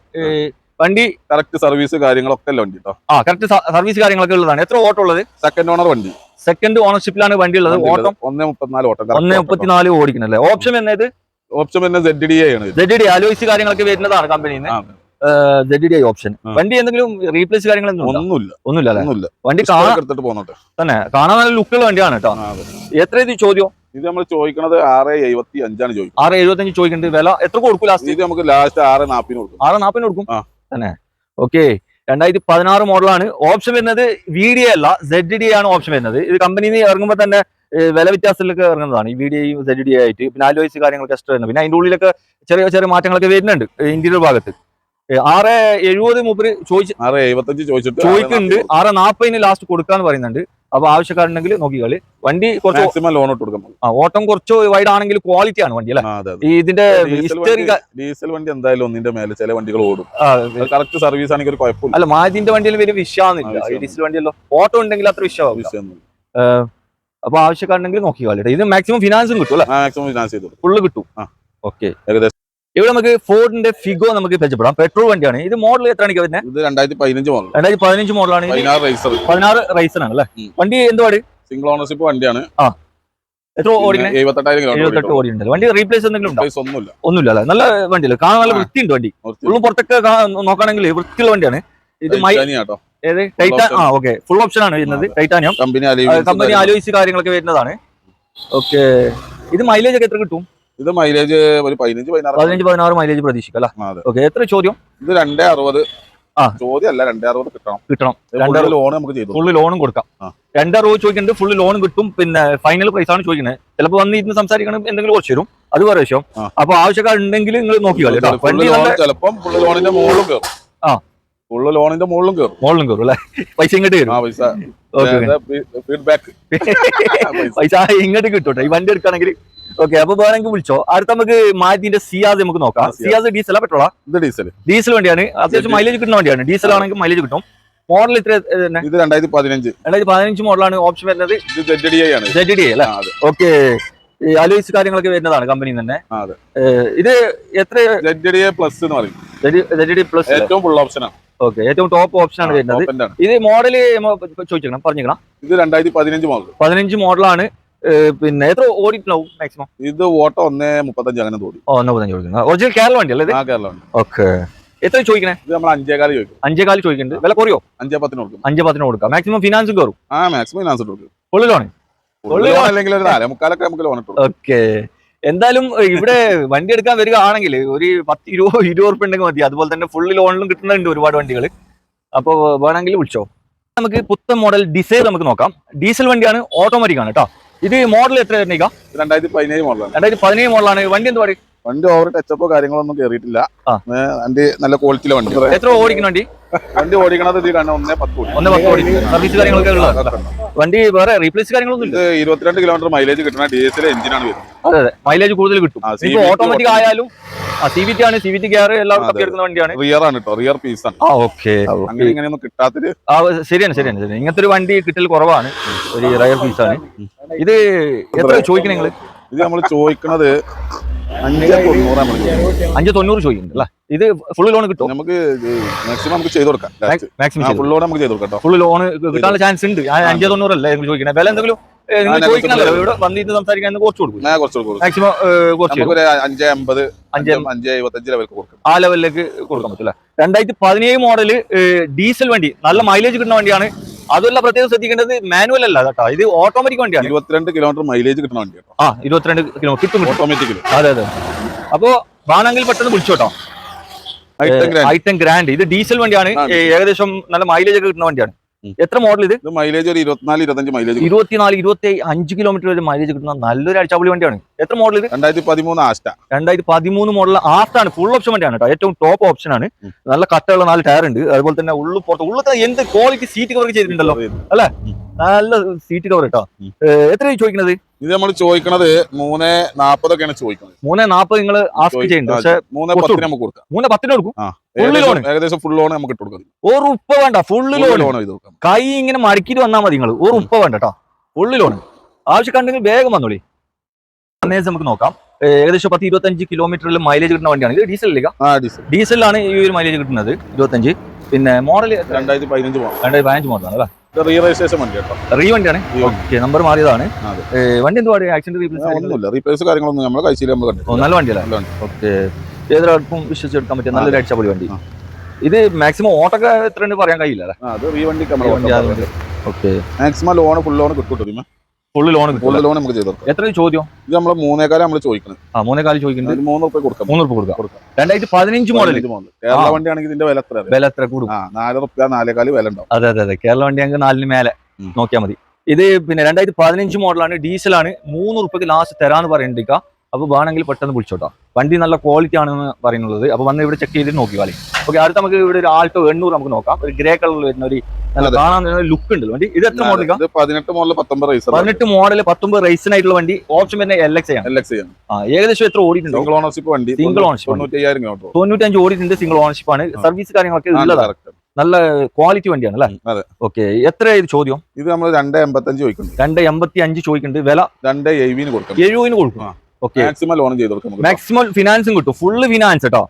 വണ്ടി
കറക്റ്റ് സർവീസ് കാര്യങ്ങളൊക്കെ അല്ല വണ്ടി കേട്ടോ
ആ കറക്റ്റ് സർവീസ് കാര്യങ്ങളൊക്കെ ഉള്ളതാണ്. എത്ര ഓട്ടം ഉള്ളത്?
സെക്കൻഡ് ഓണർ വണ്ടി.
സെക്കൻഡ് ഓണർഷിപ്പിലാണ് വണ്ടി ഉള്ളത് ഓട്ടം
ഒന്നേ മുപ്പത്തിനാല് ഓട്ടം.
ഒന്ന് മുപ്പത്തിനാല് ഓടിക്കണല്ലേ? ഓപ്ഷൻ എന്നത്?
ഓപ്ഷൻ പിന്നെ സെഡ് ഡി ആണ്.
ഡി അലോയ്സ് കാര്യങ്ങളൊക്കെ വരുന്നതാണ് കമ്പനിയിൽ നിന്ന് ഡി ഓപ്ഷൻ വണ്ടി എന്തെങ്കിലും റീപ്ലേസ് കാര്യങ്ങളൊന്നും ഉണ്ടോ?
ഒന്നുമില്ല.
ഒന്നുമില്ല വണ്ടി
എടുത്തിട്ട്
തന്നെ. കാണാൻ നല്ല ലുക്കുള്ള വണ്ടിയാണ് കേട്ടോ എത്ര ഇത് ചോദ്യം?
ഇത് നമ്മൾ ചോദിക്കണത് ആറ് എഴുപത്തി അഞ്ചാണ് ചോദിക്കുന്നത്.
ആറ് എഴുപത്തഞ്ച് ചോദിക്കുന്നുണ്ട് വില എത്ര കൊടുക്കും ലാസ്റ്റ്
ഇത് നമുക്ക് ലാസ്റ്റ് ആറ് നാപ്പിന് കൊടുക്കും.
ആറ് നാപ്പിന് കൊടുക്കും? തന്നെ. ഓക്കെ രണ്ടായിരത്തി പതിനാറ് മോഡലാണ് ഓപ്ഷൻ വരുന്നത് വി ഡി അല്ല സെഡ് ഡി ആണ് ഓപ്ഷൻ വരുന്നത്. ഇത് കമ്പനിയിൽ ഇറങ്ങുമ്പോൾ തന്നെ വില വ്യത്യാസത്തിലൊക്കെ ഇറങ്ങുന്നതാണ്. ഈ വി ഡി സെഡ് ഡി ആയിട്ട് പിന്നെ ആലോചിച്ച് കാര്യങ്ങളൊക്കെ എക്സ്ട്രാ വരുന്നത് പിന്നെ അതിന്റെ ഉള്ളിലൊക്കെ ചെറിയ ചെറിയ മാറ്റങ്ങളൊക്കെ വരുന്നുണ്ട് ഇന്റീരിയർ ഭാഗത്ത്. ആറ് എഴുപത് മുപ്പത് ചോദിച്ചു
ആറ് എഴുപത്തഞ്ച് ചോദിച്ചിട്ട്
ചോദിക്കുന്നുണ്ട്. ആറ് നാൽപ്പതിന് ലാസ്റ്റ് കൊടുക്കാന്ന് പറയുന്നുണ്ട്. അപ്പൊ ആവശ്യക്കാരുണ്ടെങ്കിൽ നോക്കിക്കളി വണ്ടി കുറച്ച്
മാക്സിമം ലോൺ ഇട്ട് കൊടുക്കാം
ഓട്ടം കുറച്ച് വൈഡ് ആണെങ്കിൽ ക്വാളിറ്റി ആണ് വണ്ടി അല്ലേ? ഇതിന്റെ
ഡീസൽ വണ്ടി എന്തായാലും ഒന്നിന്റെ മേലെ ചില വണ്ടികൾ ഓടും. കറക്റ്റ് സർവീസ് ആണെങ്കിൽ ഒരു കുഴപ്പമില്ല.
അല്ല മാജിന്റെ വണ്ടിയിൽ വലിയ വിഷയമാണെന്നില്ല ഡീസൽ വണ്ടിയല്ലോ ഓട്ടോ ഉണ്ടെങ്കിൽ അത്ര
വിഷയമാണ്.
അപ്പൊ ആവശ്യക്കാരുണ്ടെങ്കിൽ നോക്കി കളി. ഇത് മാക്സിമം ഫിനാൻസും കിട്ടും അല്ലെ?
മാക്സിമം ഫിനാൻസ് ചെയ്തു.
ഫുള്ള് കിട്ടും. ഓക്കെ
ഏകദേശം
ഇവിടെ നമുക്ക് ഫോർഡിന്റെ ഫിഗോ നമുക്ക് പരിചയപ്പെടാം. പെട്രോൾ വണ്ടിയാണ്. ഇത് മോഡൽ എത്ര ആണ് വരുന്നത്
ഇത് രണ്ടായിരത്തി പതിനഞ്ച് മോഡൽ
രണ്ടായിരത്തി പതിനഞ്ച് മോഡലാണ്
പതിനാറ് റൈസർ
ആണ് അല്ലേ? വണ്ടി എന്തുവാട്
സിംഗിൾ ഓണർഷിപ്പ് വണ്ടിയാണ്.
ആ. എത്ര
ഓടിയാണ്
എഴുപത്തെട്ട് ഓടിയുണ്ട് വണ്ടി റീപ്ലേസ് എന്തെങ്കിലും
ഒന്നുമില്ല.
ഒന്നുമില്ല അല്ലേ? നല്ല വണ്ടിയല്ലേ? കാണാൻ നല്ല. വൃത്തിയുണ്ട് വണ്ടി. ഉള്ളും പുറത്തൊക്കെ നോക്കാണെങ്കിൽ നോക്കുകയാണെങ്കിൽ വൃത്തിയുള്ള വണ്ടിയാണ്. ഇത് ഏത്? Titan
option.
ആ ഓക്കെ ഫുൾ ഓപ്ഷൻ ആണ് വരുന്നത്. ടൈറ്റാനിയം
കമ്പനി
ആലോചിച്ച് കാര്യങ്ങളൊക്കെ വരുന്നതാണ്. ഓക്കെ ഇത് മൈലേജ് ഒക്കെ എത്ര കിട്ടും?
ഇത് മൈലേജ് ഒരു പതിനഞ്ച് പതിനാറ്
പതിനഞ്ച് പതിനാറ് മൈലേജ് പ്രതീക്ഷിക്കാം അല്ലേ? ഓക്കെ എത്ര ചോദ്യം?
ഇത് രണ്ടേ അറുപത്.
ആ.
ചോദ്യം അല്ല രണ്ടേ അറുപത് കിട്ടണം.
കിട്ടണം. രണ്ടേ
ലോൺ നമുക്ക് ചെയ്തു
ഫുള്ള് ലോണും കൊടുക്കാം. രണ്ടേ അറുപത് ചോദിക്കുന്നുണ്ട് ഫുള്ള് ലോൺ കിട്ടും പിന്നെ ഫൈനൽ പ്രൈസ് ആണ് ചോദിക്കുന്നത്. ചിലപ്പോൾ വന്ന് ഇരുന്ന് സംസാരിക്കണം എന്തെങ്കിലും കുറച്ച് തരും. അത് വേറെ വിഷയം.
അപ്പൊ
അപ്പൊ ആവശ്യക്കാരുണ്ടെങ്കിൽ നിങ്ങൾ നോക്കി കളി കേട്ടോ.
ഫുള്ള്
വണ്ടി
ലോൺ
നല്ല
ചിലപ്പം ഫുള്ള് ലോണിന്റെ മുകളിലും കയറും
ആ.
ഫുള്ള് ലോണിന്റെ മുകളിലും കയറും
മുകളിലും കയറും അല്ലേ? പൈസ ഇങ്ങോട്ട് കയറും
പൈസ. ഫീഡ്ബാക്ക്
പൈസ. ഇങ്ങോട്ട് കിട്ടും ഈ വണ്ടി എടുക്കുകയാണെങ്കിൽ ഓക്കെ അപ്പൊ വേണമെങ്കിൽ വിളിച്ചോ. അടുത്ത നമുക്ക് മാറ്റിന്റെ സിയാസ് നമുക്ക് നോക്കാം.
സിയാസ്.
ഡീസൽ ഡീസലാ പെട്രോളാ?
ഇത് ഡീസൽ
ഡീസൽ വണ്ടിയാണ്. അത്യാവശ്യം മൈലേജ് കിട്ടുന്ന വണ്ടിയാണ്. ഡീസൽ ആണെങ്കിൽ മൈലേജ് കിട്ടും. മോഡൽ ഇത്ര
ഇത് രണ്ടായിരത്തി പതിനഞ്ച്
രണ്ടായിരത്തി പതിനഞ്ച് മോഡലാണ് ഓപ്ഷൻ വരുന്നത്
ഇത് ആണ്.
സെഡ് ഡി അല്ലേ?
ആ, അതെ.
ഓക്കെ അലോയ്സ് കാര്യങ്ങളൊക്കെ വരുന്നതാണ് കമ്പനി തന്നെ. ഇത് എത്ര?
പ്ലസ് എന്ന് പറയും.
പ്ലസ്
ഏറ്റവും ഫുൾ ഓപ്ഷനാണ്
ഓക്കെ ഏറ്റവും ടോപ്പ് ഓപ്ഷൻ ആണ് വരുന്നത്. ഇത് മോഡൽ ചോദിക്കണം പറഞ്ഞിക്കണം.
ഇത് രണ്ടായിരത്തി പതിനഞ്ച് മോഡൽ
പതിനഞ്ച് മോഡലാണ് പിന്നെ എത്ര ഓടിയിട്ടുണ്ടാവും മാക്സിമം
ഇത് ഓട്ടോ ഒന്നേ മുപ്പത്തഞ്ച് അങ്ങനെ തോന്നി
ഓ ഒന്ന് പതിനഞ്ച് കൊടുക്കുന്നത് ഒറിജിനൽ കേരള വണ്ടി അല്ലേ
ആ കേരളമാണ്
ഓക്കെ. എത്ര ചോദിക്കണേ?
ഇത് നമ്മൾ അഞ്ചേകാൽ ചോദിക്കും.
അഞ്ചേകാൽ ചോദിക്കുന്നുണ്ട്. വില കുറയോ?
അഞ്ചേ പത്തിന് കൊടുക്കും.
അഞ്ചേ പത്തിന് കൊടുക്കാം മാക്സിമം ഫിനാൻസ് കയറും.
ആ മാക്സിമം ഫിനാൻസ് കൊടുക്കും. കൊടുക്കും
ഫുള്ളിലാണ്
ഫുള്ള് ലോൺ അല്ലെങ്കിൽ ഒരു നാലേ മുക്കാലൊക്കെ നമുക്ക് ലോൺ ഇട്ടു.
ഓക്കെ. എന്തായാലും ഇവിടെ വണ്ടി എടുക്കാൻ വരികയാണെങ്കിൽ ഒരു പത്ത് ഇരുപത് ഇരുപത് ഉറുപ്പ് ഉണ്ടെങ്കിൽ മതി. അതുപോലെ തന്നെ ഫുള്ള് ലോണിലും കിട്ടുന്നുണ്ട് ഒരുപാട് വണ്ടികൾ അപ്പോൾ വേണമെങ്കിൽ വിളിച്ചോ. നമുക്ക് പുത്തൻ മോഡൽ ഡിസൈർ നമുക്ക് നോക്കാം. ഡീസൽ വണ്ടിയാണ് ഓട്ടോമാറ്റിക് ആണ് കേട്ടോ. ഇത് മോഡൽ എത്ര വരുന്നേക്കാം
രണ്ടായിരത്തി പതിനേഴ് മോഡലാണ്
രണ്ടായിരത്തി പതിനേഴ് മോഡലാണ് വണ്ടി എന്ത് പറയും
വണ്ടി ഓവർ ടച്ചപ്പോ കാര്യങ്ങളൊന്നും
കേറിയിട്ടില്ല.
വണ്ടി നല്ല ക്വാളിറ്റിയിലെ വണ്ടി.
എത്ര ഓടിക്കുന്ന വണ്ടി?
വണ്ടി ഓടിക്കണത് ഇത് കാരണം ഒന്നേ പത്ത്
ഒന്ന് പത്ത് സർവീസ് കാര്യങ്ങളൊക്കെ ഉള്ളത് വണ്ടി വേറെ റീപ്ലേസ് കാര്യങ്ങളൊന്നും ഇല്ല.
ഇരുപത്തിരണ്ട് കിലോമീറ്റർ മൈലേജ് കിട്ടുന്ന ഡീസൽ എഞ്ചിനാണ് വരുന്നത്.
അതെ അതെ. മൈലേജ് കൂടുതൽ കിട്ടും. ഓട്ടോമാറ്റിക് ആയാലും സി വി ടി ആണ് സി വി ടി ഗിയർ എല്ലാവർക്കും
അതെ.
എടുക്കുന്ന വണ്ടിയാണ്.
റിയർ ആണ് കേട്ടോ റിയർ പീസ് ആണ്.
ആ ഓക്കെ
അങ്ങനെ ഇങ്ങനെയൊന്നും കിട്ടാത്തൊരു
ആ ശരിയാണ് ശരിയാണ് ശരി ഇങ്ങനത്തെ ഒരു വണ്ടി കിട്ടൽ കുറവാണ്. ഒരു റയർ പീസ് ആണ്. ഇത് എത്ര ചോദിക്കണം നിങ്ങൾ
ഇത് നമ്മൾ ചോദിക്കണത് അഞ്ചേ തൊണ്ണൂറ്
അഞ്ച് തൊണ്ണൂറ് ചോദിക്കുന്നുണ്ട് അല്ലേ? ഇത് ഫുൾ ലോൺ കിട്ടും
നമുക്ക് മാക്സിമം നമുക്ക് ചെയ്ത് കൊടുക്കാം.
മാക്സിമം
ഫുൾ ലോൺ നമുക്ക് ചെയ്ത് കൊടുക്കാം
ഫുൾ ലോൺ കിട്ടാനുള്ള ചാൻസ് ഉണ്ട്. അഞ്ച് തൊണ്ണൂറല്ലേ നിങ്ങൾ ചോദിക്കണേ? വില എന്തെങ്കിലും നിങ്ങൾ ചോദിക്കണല്ലോ. ഇവിടെ വന്നിട്ട് സംസാരിക്കാൻ കുറച്ച് കൊടുക്കും.
ഞാൻ കുറച്ച് കൊടുക്കും
മാക്സിമം കുറച്ച്
നമുക്കൊരു അഞ്ചേ അമ്പത്
അഞ്ച്
അഞ്ചേ അഞ്ചേ എഴുപത്തഞ്ച് ലെവലിൽ കൊടുക്കും.
ആ ലെവലിലേക്ക് കൊടുക്കാൻ പറ്റില്ല രണ്ടായിരത്തി പതിനേഴ് മോഡൽ ഡീസൽ വണ്ടി. നല്ല മൈലേജ് കിട്ടുന്ന വണ്ടിയാണ് അതുമല്ല പ്രത്യേകം ശ്രദ്ധിക്കേണ്ടത് മാനുവൽ അല്ല കേട്ടോ. ഇത് ഓട്ടോമാറ്റിക് വണ്ടിയാണ്.
ഇരുപത്തിരണ്ട് കിലോമീറ്റർ മൈലേജ് കിട്ടുന്ന വണ്ടി കേട്ടോ
ആ ഇരുപത്തിരണ്ട് കിലോമീറ്റർ കിട്ടും.
ഓട്ടോമാറ്റിക്കലി
അതെ അതെ. അപ്പോ വാണെങ്കിൽ പെട്ടെന്ന് വിളിച്ചോട്ടോ ഐറ്റം ഗ്രാൻഡ് ഇത് ഡീസൽ വണ്ടിയാണ്. ഏകദേശം നല്ല മൈലേജ് ഒക്കെ കിട്ടുന്ന വണ്ടിയാണ്. എത്ര മോഡൽ ഇത്?
മൈലേജ് ഒരു ഇരുപത്തിനാല് ഇരുപത്തഞ്ച് മൈലേജ്
ഇരുപത്തിനാല് ഇരുപത്തി അഞ്ച് കിലോമീറ്റർ വരെ മൈലേജ് കിട്ടുന്ന നല്ലൊരു അടിച്ചാപ്പൊളി വണ്ടിയാണ്. എത്ര മോഡൽ ഇത്?
രണ്ടായിരത്തി പതിമൂന്ന് ആസ്റ്റ.
രണ്ടായിരത്തി പതിമൂന്ന് മോഡൽ ആഫ്റ്റാണ് ഫുൾ ഓപ്ഷൻ വണ്ടിയാണ് കേട്ടോ. ഏറ്റവും ടോപ്പ് ഓപ്ഷൻ ആണ്. നല്ല കട്ടയുള്ള നാല് ടയർ ഉണ്ട്. അതുപോലെ തന്നെ ഉള്ളു പുറത്ത് ഉള്ളു എന്ത് ക്വാളിറ്റി സീറ്റ് കവർ ചെയ്തിട്ടുണ്ടല്ലോ. നല്ല സീറ്റ് കവർ കേട്ടോ.
എത്രയാണ്
എത്ര ചോദിക്കുന്നത്?
ഇത് നമ്മൾ ചോദിക്കണത് മൂന്ന് നാപ്പതൊക്കെയാണ് ചോദിക്കുന്നത്.
മൂന്ന് നാപ്പത് നിങ്ങൾ
മൂന്ന് പത്തിന് നമുക്ക് കൊടുക്കാം.
മൂന്ന് പത്തിന് കൊടുക്കും.
ഏകദേശം- ഫുൾ ലോൺ നമുക്ക് ഇട്ട് കൊടുക്കാം.
ഒരു ഉപ്പ വേണ്ട ഫുള്ള് ലോൺ
ലോണോ ഇത് കൊടുക്കാം.
കൈ ഇങ്ങനെ മടക്കിയിട്ട് വന്നാൽ മതി നിങ്ങൾ ഒരു ഉപ്പ വേണ്ട കേട്ടോ ഫുള്ള് ലോൺ ആവശ്യമുണ്ടെങ്കിൽ വേഗം വന്നോളി. അന്നേരം നമുക്ക് നോക്കാം. ഏകദേശം പത്ത് ഇരുപത്തഞ്ച് കിലോമീറ്ററിൽ മൈലേജ് കിട്ടുന്ന വണ്ടിയാണ്. ഇത് ഡീസൽ. ഡീസലിലാണ് ഈ ഒരു മൈലേജ് കിട്ടുന്നത്. ഇരുപത്തഞ്ച്. പിന്നെ മോഡൽ
രണ്ടായിരത്തി പതിനഞ്ച് മോഡൽ
രണ്ടായിരത്തി പതിനഞ്ച് മോഡലാണ് അല്ലേ
ഇത് റീ രജിസ്ട്രേഷൻ വണ്ടി കേട്ടോ.
റീ വണ്ടിയാണ്? ഓക്കെ നമ്പർ മാറിയതാണ്. വണ്ടി ആക്സിഡന്റ് റീപ്ലേസ്
ഒന്നുമില്ല. റീപ്ലേസ് കാര്യങ്ങളൊന്നും നമ്മൾ കഴിച്ചില്ല നമ്മൾ കണ്ടിട്ടില്ല.
നല്ല വണ്ടിയല്ലേ?
നല്ല വണ്ടി.
ഓക്കെ ഏതൊരാൾക്കും വിശ്വസിച്ചെടുക്കാൻ പറ്റിയ നല്ലൊരു അടിച്ചപൊളി വണ്ടി. ഇത് മാക്സിമം ഓട്ടൊക്കെ എത്ര പറയാൻ കഴിയില്ല
അത് റീ
വണ്ടി okay
maximum loan full loan കിട്ടും
ഫുള്ള് ലോൺ കിട്ടും
ലോൺ നമുക്ക് ചെയ്ത്
എത്ര ചോദ്യം?
ഇത് നമ്മൾ മൂന്നേക്കാലം നമ്മൾ ചോദിക്കുന്നത്.
ആ മൂന്നേക്കാലം
ചോദിക്കുന്നത് മൂന്ന് റുപ്യ കൊടുക്കാം.
മൂന്ന് റുപ്യ കൊടുക്കാം. രണ്ടായിരത്തി പതിനഞ്ച് മോഡൽ.
കേരള
വണ്ടി
വണ്ടിയാണെങ്കിൽ ഇതിന്റെ വില എത്ര
വില എത്ര കൂടും?
നാല് റുപ്യ നാലേകാൽ വില ഉണ്ടാവും.
അതെ അതെ അതെ. കേരള വണ്ടി അങ്ങ് നാലിന് മേലെ. നോക്കിയാൽ മതി. ഇത് പിന്നെ രണ്ടായിരത്തി പതിനഞ്ച് മോഡലാണ് ഡീസലാണ് മൂന്ന് റുപ്യക്ക് ലാസ്റ്റ് തരാന്ന് പറയുന്നുണ്ട് അപ്പൊ വേണമെങ്കിൽ പെട്ടെന്ന് വിളിച്ചോട്ടോ വണ്ടി നല്ല ക്വാളിറ്റി ആണെന്ന് പറയുന്നത്. അപ്പൊ വന്ന് ഇവിടെ ചെക്ക് ചെയ്തിട്ട് നോക്കി കളി ഓക്കെ അടുത്ത നമുക്ക് ഇവിടെ ഒരു ആൾട്ടോ എണ്ണൂറ് നമുക്ക് നോക്കാം. ഒരു ഗ്രേ കളറിൽ വരുന്ന ഒരു നല്ല. കാണാൻ ലുക്ക് ഉണ്ട് വണ്ടി. ഇത് എത്ര
മോഡൽ പതിനെട്ട് മോഡൽ പത്തൊമ്പത് റൈസ്
പതിനെട്ട് മോഡൽ പത്തൊമ്പത് റൈസിനായിട്ടുള്ള വണ്ടി. ഓപ്ഷൻ വരുന്ന എൽ എക്സ് ആണ്.
എൽ എക്സ്
ആ ഏകദേശം എത്ര ഓടിയിട്ടുണ്ട്?
സിംഗിൾ ഓണർഷിപ്പ് വണ്ടി. സിംഗിൾ ഓണർഷിപ്പ്
തൊണ്ണൂറ്റഞ്ച് ഓടിയിട്ടുണ്ട് സിംഗിൾ ഓണർഷിപ്പ് ആണ്. സർവീസ് കാര്യങ്ങളൊക്കെ ഉള്ളതാണ് നല്ല ക്വാളിറ്റി വണ്ടിയാണ് അല്ലേ?
അതെ.
ഓക്കെ എത്ര ഇത് ചോദ്യം?
ഇത് നമ്മൾ രണ്ട് എൺപത്തി അഞ്ച് ചോദിക്കുന്നുണ്ട്.
രണ്ട് എൺപത്തി അഞ്ച് ചോദിക്കുന്നുണ്ട്. വില?
രണ്ട് എഴുവിന് കൊടുക്കും
എഴുപതിന് കൊടുക്കും.
മാക്സിമം ലോൺ ചെയ്ത് കൊടുക്കാം.
മാക്സിമം ഫിനാൻസും കിട്ടും ഫുള്ള് ഫിനാൻസ് കേട്ടോ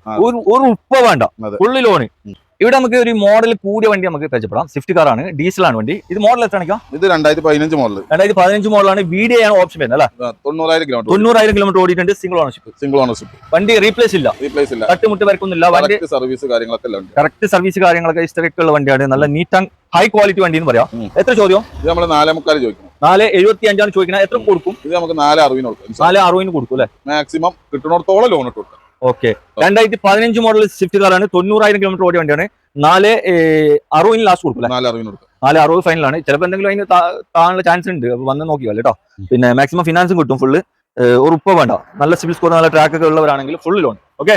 ഒരു ഉപ്പ വേണ്ട. ഫുള്ള് ലോണ്
ഉം.
ഇവിടെ നമുക്ക് ഒരു മോഡൽ കൂടിയ വണ്ടി നമുക്ക് പരിചയപ്പെടാം. സ്വിഫ്റ്റ് കാറാണ് ആണ് വണ്ടി. ഇത് മോഡൽ എത്രയാണിക്കാം
ഇത് രണ്ടായിരത്തി പതിനഞ്ച് മോഡൽ
രണ്ടായിരത്തി പതിനഞ്ച് മോഡലാണ് വീഡിയോ ആണ് ഓപ്ഷൻ വരുന്നത് അല്ലേ?
തൊണ്ണൂറായിരം കിലോമീറ്റർ
തൊണ്ണൂറായിരം കിലോമീറ്റർ ഓടിയിട്ടുണ്ട്. സിംഗിൾ ഓണർഷിപ്പ്
സിംഗിൾ ഓണർഷിപ്പ്
വണ്ടി റീപ്ലേസ് ഇല്ല.
റീപ്ലേസ് ഇല്ല.
തട്ടുമുട്ട് വരക്കൊന്നുമില്ല വണ്ടി
സർവീസ് കാര്യങ്ങളൊക്കെ
കറക്റ്റ് സർവീസ് കാര്യങ്ങളൊക്കെ ഹിസ്റ്ററിക് ഉള്ള വണ്ടിയാണ്. നല്ല നീറ്റ് ആൻഡ് ഹൈ ക്വാളിറ്റി വണ്ടി എന്ന് പറയാം. എത്ര ചോദ്യം?
ഇത് നമ്മൾ നാലേ മുക്കാൽ ചോദിക്കണം.
നാല് എഴുപത്തി അഞ്ചാണ് ചോദിക്കുന്നത് എത്ര കൊടുക്കും?
ഇത് നമുക്ക് നാല് അറുപതിന് കൊടുക്കും.
നാല് അറുപതിന് കൊടുക്കും അല്ലെ?
മാക്സിമം കിട്ടുന്നിടത്തോളം ലോൺ ഇട്ട് കൊടുക്കാം.
ഓക്കെ. രണ്ടായിരത്തി പതിനഞ്ച് മോഡൽ സ്വിഫ്റ്റ് കാറാണ് തൊണ്ണൂറായിരം കിലോമീറ്റർ ഓടിയ വണ്ടിയാണ്. നാല് അറുപതിന് ലാസ്റ്റ് കൊടുക്കും അല്ലേ
നാല്
അറുപത് ഫൈനലാണ് ചിലപ്പോൾ എന്തെങ്കിലും അതിന് താങ്ങാനുള്ള ചാൻസ് ഉണ്ട്. വന്ന് നോക്കിയോ കേട്ടോ പിന്നെ മാക്സിമം ഫിനാൻസും കിട്ടും ഫുള്ള് ഉറപ്പ് വേണ്ട. നല്ല സിവിൽ സ്കോർ നല്ല ട്രാക്ക് ഒക്കെ ഉള്ളവരാണെങ്കിൽ ഫുൾ ലോൺ ഓക്കെ